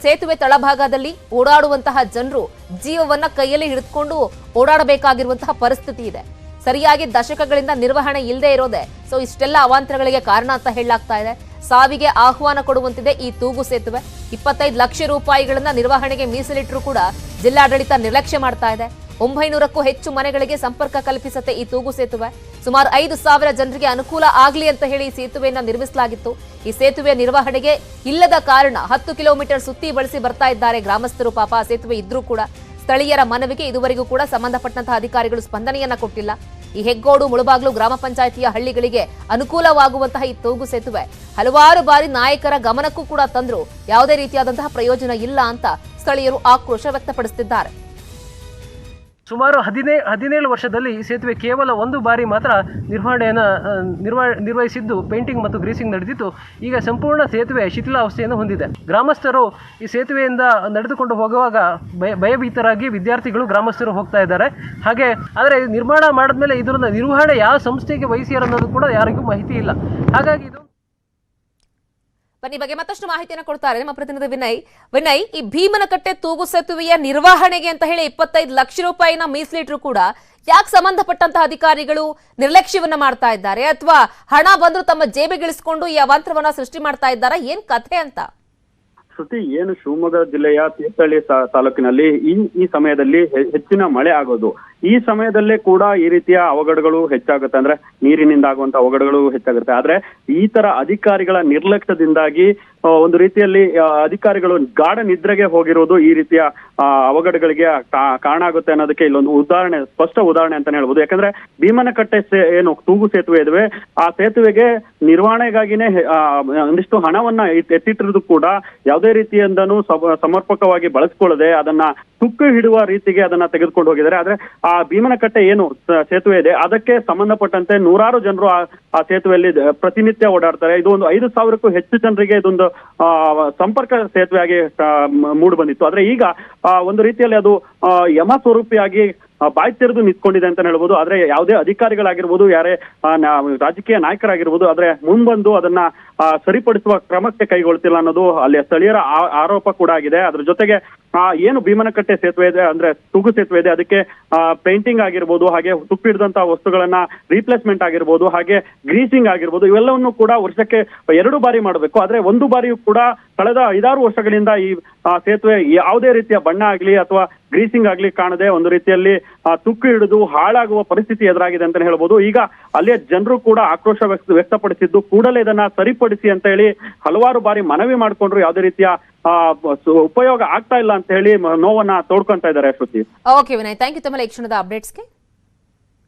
ಸೇತುವೆ ತಳಭಾಗದಲ್ಲಿ ಓಡಾಡುವಂತಹ ಜನರು ಜೀವವನ್ನ ಕೈಯಲ್ಲಿ ಹಿಡಿದುಕೊಂಡು ಓಡಾಡಬೇಕಾಗಿರುವಂತಹ ಪರಿಸ್ಥಿತಿ ಇದೆ. ಸರಿಯಾಗಿ ದಶಕಗಳಿಂದ ನಿರ್ವಹಣೆ ಇಲ್ಲದೆ ಇರೋದೆ. ಸೊ, ಇಷ್ಟೆಲ್ಲ ಅವಾಂತರಗಳಿಗೆ ಕಾರಣ ಅಂತ ಹೇಳಲಾಗ್ತಾ ಇದೆ. ಸಾವಿಗೆ ಆಹ್ವಾನ ಕೊಡುವಂತಿದೆ. ಈ ತೂಗು ಸೇತುವೆ ಇಪ್ಪತ್ತೈದು ಲಕ್ಷ ರೂಪಾಯಿಗಳನ್ನ ನಿರ್ವಹಣೆಗೆ ಮೀಸಲಿಟ್ಟರು ಕೂಡ ಜಿಲ್ಲಾಡಳಿತ ನಿರ್ಲಕ್ಷ್ಯ ಮಾಡ್ತಾ ಇದೆ. ಒಂಬೈನೂರಕ್ಕೂ ಹೆಚ್ಚು ಮನೆಗಳಿಗೆ ಸಂಪರ್ಕ ಕಲ್ಪಿಸುತ್ತೆ ಈ ತೂಗು ಸೇತುವೆ. ಸುಮಾರು ಐದು ಸಾವಿರ ಜನರಿಗೆ ಅನುಕೂಲ ಆಗಲಿ ಅಂತ ಹೇಳಿ ಈ ಸೇತುವೆಯನ್ನು ನಿರ್ಮಿಸಲಾಗಿತ್ತು. ಈ ಸೇತುವೆ ನಿರ್ವಹಣೆಗೆ ಇಲ್ಲದ ಕಾರಣ ಹತ್ತು ಕಿಲೋಮೀಟರ್ ಸುತ್ತಿ ಬಳಸಿ ಬರ್ತಾ ಇದ್ದಾರೆ ಗ್ರಾಮಸ್ಥರು. ಪಾಪ ಸೇತುವೆ ಇದ್ರೂ ಕೂಡ ಸ್ಥಳೀಯರ ಮನವಿಗೆ ಇದುವರೆಗೂ ಕೂಡ ಸಂಬಂಧಪಟ್ಟಂತಹ ಅಧಿಕಾರಿಗಳು ಸ್ಪಂದನೆಯನ್ನ ಕೊಟ್ಟಿಲ್ಲ. ಈ ಹೆಗ್ಗೋಡು, ಮುಳುಬಾಗ್ಲು ಗ್ರಾಮ ಪಂಚಾಯಿತಿಯ ಹಳ್ಳಿಗಳಿಗೆ ಅನುಕೂಲವಾಗುವಂತಹ ಈ ತೂಗು ಸೇತುವೆ. ಹಲವಾರು ಬಾರಿ ನಾಯಕರ ಗಮನಕ್ಕೂ ಕೂಡ ತಂದ್ರು. ಯಾವುದೇ ರೀತಿಯಾದಂತಹ ಪ್ರಯೋಜನ ಇಲ್ಲ ಅಂತ ಸ್ಥಳೀಯರು ಆಕ್ರೋಶ ವ್ಯಕ್ತಪಡಿಸುತ್ತಿದ್ದಾರೆ ಸುಮಾರು ಹದಿನೇ ಹದಿನೇಳು ವರ್ಷದಲ್ಲಿ ಸೇತುವೆ ಕೇವಲ ಒಂದು ಬಾರಿ ಮಾತ್ರ ನಿರ್ವಹಣೆಯನ್ನು ನಿರ್ವ ನಿರ್ವಹಿಸಿದ್ದು, ಪೇಂಟಿಂಗ್ ಮತ್ತು ಗ್ರೀಸಿಂಗ್ ನಡೆದಿತ್ತು. ಈಗ ಸಂಪೂರ್ಣ ಸೇತುವೆ ಶಿಥಿಲಾವಸ್ಥೆಯನ್ನು ಹೊಂದಿದೆ. ಗ್ರಾಮಸ್ಥರು ಈ ಸೇತುವೆಯಿಂದ ನಡೆದುಕೊಂಡು ಹೋಗುವಾಗ ಭಯ, ಭಯಭೀತರಾಗಿ ವಿದ್ಯಾರ್ಥಿಗಳು ಗ್ರಾಮಸ್ಥರು ಹೋಗ್ತಾ ಇದ್ದಾರೆ. ಹಾಗೆ, ಆದರೆ ನಿರ್ಮಾಣ ಮಾಡಿದ್ಮೇಲೆ ಇದರ ನಿರ್ವಹಣೆ ಯಾವ ಸಂಸ್ಥೆಗೆ ವಹಿಸಿಯರು ಅನ್ನೋದು ಕೂಡ ಯಾರಿಗೂ ಮಾಹಿತಿ ಇಲ್ಲ. ಹಾಗಾಗಿ ಇದು ಬನ್ನಿ ಬಗ್ಗೆ ಮತ್ತಷ್ಟು ಮಾಹಿತಿಯನ್ನು ಕೊಡ್ತಾರೆ ನಮ್ಮ ಪ್ರತಿನಿಧಿ ವಿನಯ್. ವಿನಯ್, ಈ ಭೀಮನಕಟ್ಟೆ ತೂಗು ಸೇತುವೆಯ ನಿರ್ವಹಣೆಗೆ ಅಂತ ಹೇಳಿ ಇಪ್ಪತ್ತೈದು ಲಕ್ಷ ರೂಪಾಯಿನ ಮೀಸಲಿಟ್ರು ಕೂಡ ಯಾಕೆ ಸಂಬಂಧಪಟ್ಟಂತಹ ಅಧಿಕಾರಿಗಳು ನಿರ್ಲಕ್ಷ್ಯವನ್ನ ಮಾಡ್ತಾ ಇದ್ದಾರೆ? ಅಥವಾ ಹಣ ಬಂದ್ರು ತಮ್ಮ ಜೇಬಿಗಿಳಿಸಿಕೊಂಡು ಈ ಅವಾಂತರವನ್ನ ಸೃಷ್ಟಿ ಮಾಡ್ತಾ ಇದ್ದಾರಾ? ಏನ್ ಕಥೆ ಅಂತ? ಶ್ರುತಿ, ಏನು ಶಿವಮೊಗ್ಗ ಜಿಲ್ಲೆಯ ತೀರ್ಥಹಳ್ಳಿ ತಾಲೂಕಿನಲ್ಲಿ ಈ ಸಮಯದಲ್ಲಿ ಹೆಚ್ಚಿನ ಮಳೆ ಆಗೋದು. ಈ ಸಮಯದಲ್ಲೇ ಕೂಡ ಈ ರೀತಿಯ ಅವಘಡಗಳು ಹೆಚ್ಚಾಗುತ್ತೆ. ಅಂದ್ರೆ ನೀರಿನಿಂದ ಆಗುವಂತ ಅವಘಡಗಳು ಹೆಚ್ಚಾಗುತ್ತೆ. ಆದ್ರೆ ಈ ತರ ಅಧಿಕಾರಿಗಳ ನಿರ್ಲಕ್ಷ್ಯದಿಂದಾಗಿ ಒಂದು ರೀತಿಯಲ್ಲಿ ಅಧಿಕಾರಿಗಳು ಗಾಢ ನಿದ್ರೆಗೆ ಹೋಗಿರೋದು ಈ ರೀತಿಯ ಅವಘಡಗಳಿಗೆ ಕಾರಣ ಆಗುತ್ತೆ ಅನ್ನೋದಕ್ಕೆ ಇಲ್ಲೊಂದು ಉದಾಹರಣೆ, ಸ್ಪಷ್ಟ ಉದಾಹರಣೆ ಅಂತಾನೆ ಹೇಳ್ಬೋದು. ಯಾಕಂದ್ರೆ ಭೀಮನಕಟ್ಟೆ ಏನು, ತೂಗು ಸೇತುವೆ ಇದಾವೆ. ಆ ಸೇತುವೆಗೆ ನಿರ್ವಹಣೆಗಾಗಿನೇ ಒಂದಿಷ್ಟು ಹಣವನ್ನ ಎತ್- ಎತ್ತಿಟ್ಟಿರೋದು ಕೂಡ ಯಾವುದೇ ರೀತಿಯಿಂದನೂ ಸಮರ್ಪಕವಾಗಿ ಬಳಸ್ಕೊಳ್ಳದೆ ಅದನ್ನ ತುಕ್ಕು ಹಿಡುವ ರೀತಿಗೆ ಅದನ್ನ ತೆಗೆದುಕೊಂಡು ಹೋಗಿದ್ದಾರೆ. ಆದ್ರೆ ಭೀಮನಕಟ್ಟೆ ಏನು ಸೇತುವೆ ಇದೆ ಅದಕ್ಕೆ ಸಂಬಂಧಪಟ್ಟಂತೆ ನೂರಾರು ಜನರು ಆ ಆ ಸೇತುವೆಯಲ್ಲಿ ಪ್ರತಿನಿತ್ಯ ಓಡಾಡ್ತಾರೆ. ಇದು ಒಂದು ಐದು ಸಾವಿರಕ್ಕೂ ಹೆಚ್ಚು ಜನರಿಗೆ ಇದೊಂದು ಆ, ಸಂಪರ್ಕ ಸೇತುವೆಯಾಗಿ ಮೂಡ್ ಬಂದಿತ್ತು. ಆದ್ರೆ ಈಗ ಆ, ಒಂದು ರೀತಿಯಲ್ಲಿ ಅದು ಆ, ಯಮ ಸ್ವರೂಪಿಯಾಗಿ ಬಾಯ್ ತೆರೆದು ನಿಂತ್ಕೊಂಡಿದೆ ಅಂತ ಹೇಳ್ಬೋದು. ಆದ್ರೆ ಯಾವುದೇ ಅಧಿಕಾರಿಗಳಾಗಿರ್ಬೋದು ಯಾರೇ ಆ, ರಾಜಕೀಯ ನಾಯಕರಾಗಿರ್ಬೋದು ಆದ್ರೆ ಮುಂಬಂದು ಅದನ್ನ ಆ, ಸರಿಪಡಿಸುವ ಕ್ರಮಕ್ಕೆ ಕೈಗೊಳ್ತಿಲ್ಲ ಅನ್ನೋದು ಅಲ್ಲಿ ಸ್ಥಳೀಯರ ಆ- ಆರೋಪ ಕೂಡ ಆಗಿದೆ. ಅದ್ರ ಜೊತೆಗೆ ಆ, ಏನು ಭೀಮನಕಟ್ಟೆ ಸೇತುವೆ ಇದೆ ಅಂದ್ರೆ ತುಗು ಸೇತುವೆ ಇದೆ ಅದಕ್ಕೆ ಪೇಂಟಿಂಗ್ ಆಗಿರ್ಬೋದು ಹಾಗೆ ತುಪ್ಪಿಡಿದಂತಹ ವಸ್ತುಗಳನ್ನ ರೀಪ್ಲೇಸ್ಮೆಂಟ್ ಆಗಿರ್ಬೋದು ಹಾಗೆ ಗ್ರೀಸಿಂಗ್ ಆಗಿರ್ಬೋದು ಇವೆಲ್ಲವನ್ನು ಕೂಡ ವರ್ಷಕ್ಕೆ ಎರಡು ಬಾರಿ ಮಾಡಬೇಕು. ಆದ್ರೆ ಒಂದು ಬಾರಿಯೂ ಕೂಡ ಕಳೆದ ಐದಾರು ವರ್ಷಗಳಿಂದ ಈ ಆ, ಸೇತುವೆ ಯಾವುದೇ ರೀತಿಯ ಬಣ್ಣ ಆಗ್ಲಿ ಅಥವಾ ಗ್ರೀಸಿಂಗ್ ಆಗ್ಲಿ ಕಾಣದೆ ಒಂದು ರೀತಿಯಲ್ಲಿ ಆ, ತುಕ್ಕು ಹಿಡಿದು ಹಾಳಾಗುವ ಪರಿಸ್ಥಿತಿ ಎದುರಾಗಿದೆ ಅಂತ ಹೇಳ್ಬೋದು. ಈಗ ಅಲ್ಲಿಯ ಜನರು ಕೂಡ ಆಕ್ರೋಶ ವ್ಯಕ್ತ ವ್ಯಕ್ತಪಡಿಸಿದ್ದು ಕೂಡಲೇ ಇದನ್ನ ಸರಿಪಡಿಸಿ ಅಂತ ಹೇಳಿ ಹಲವಾರು ಬಾರಿ ಮನವಿ ಮಾಡಿಕೊಂಡ್ರು ಯಾವುದೇ ರೀತಿಯ ಆ, ಉಪಯೋಗ ಆಗ್ತಾ ಇಲ್ಲ ಅಂತ ಹೇಳಿ ನೋವನ್ನ ತೋಡ್ಕೊಂತ ಇದ್ದಾರೆ Shruti. Okay Vinay thank you ತಮ್ಮ ಈ ಕ್ಷಣದ ಅಪ್ಡೇಟ್ಸ್ಗೆ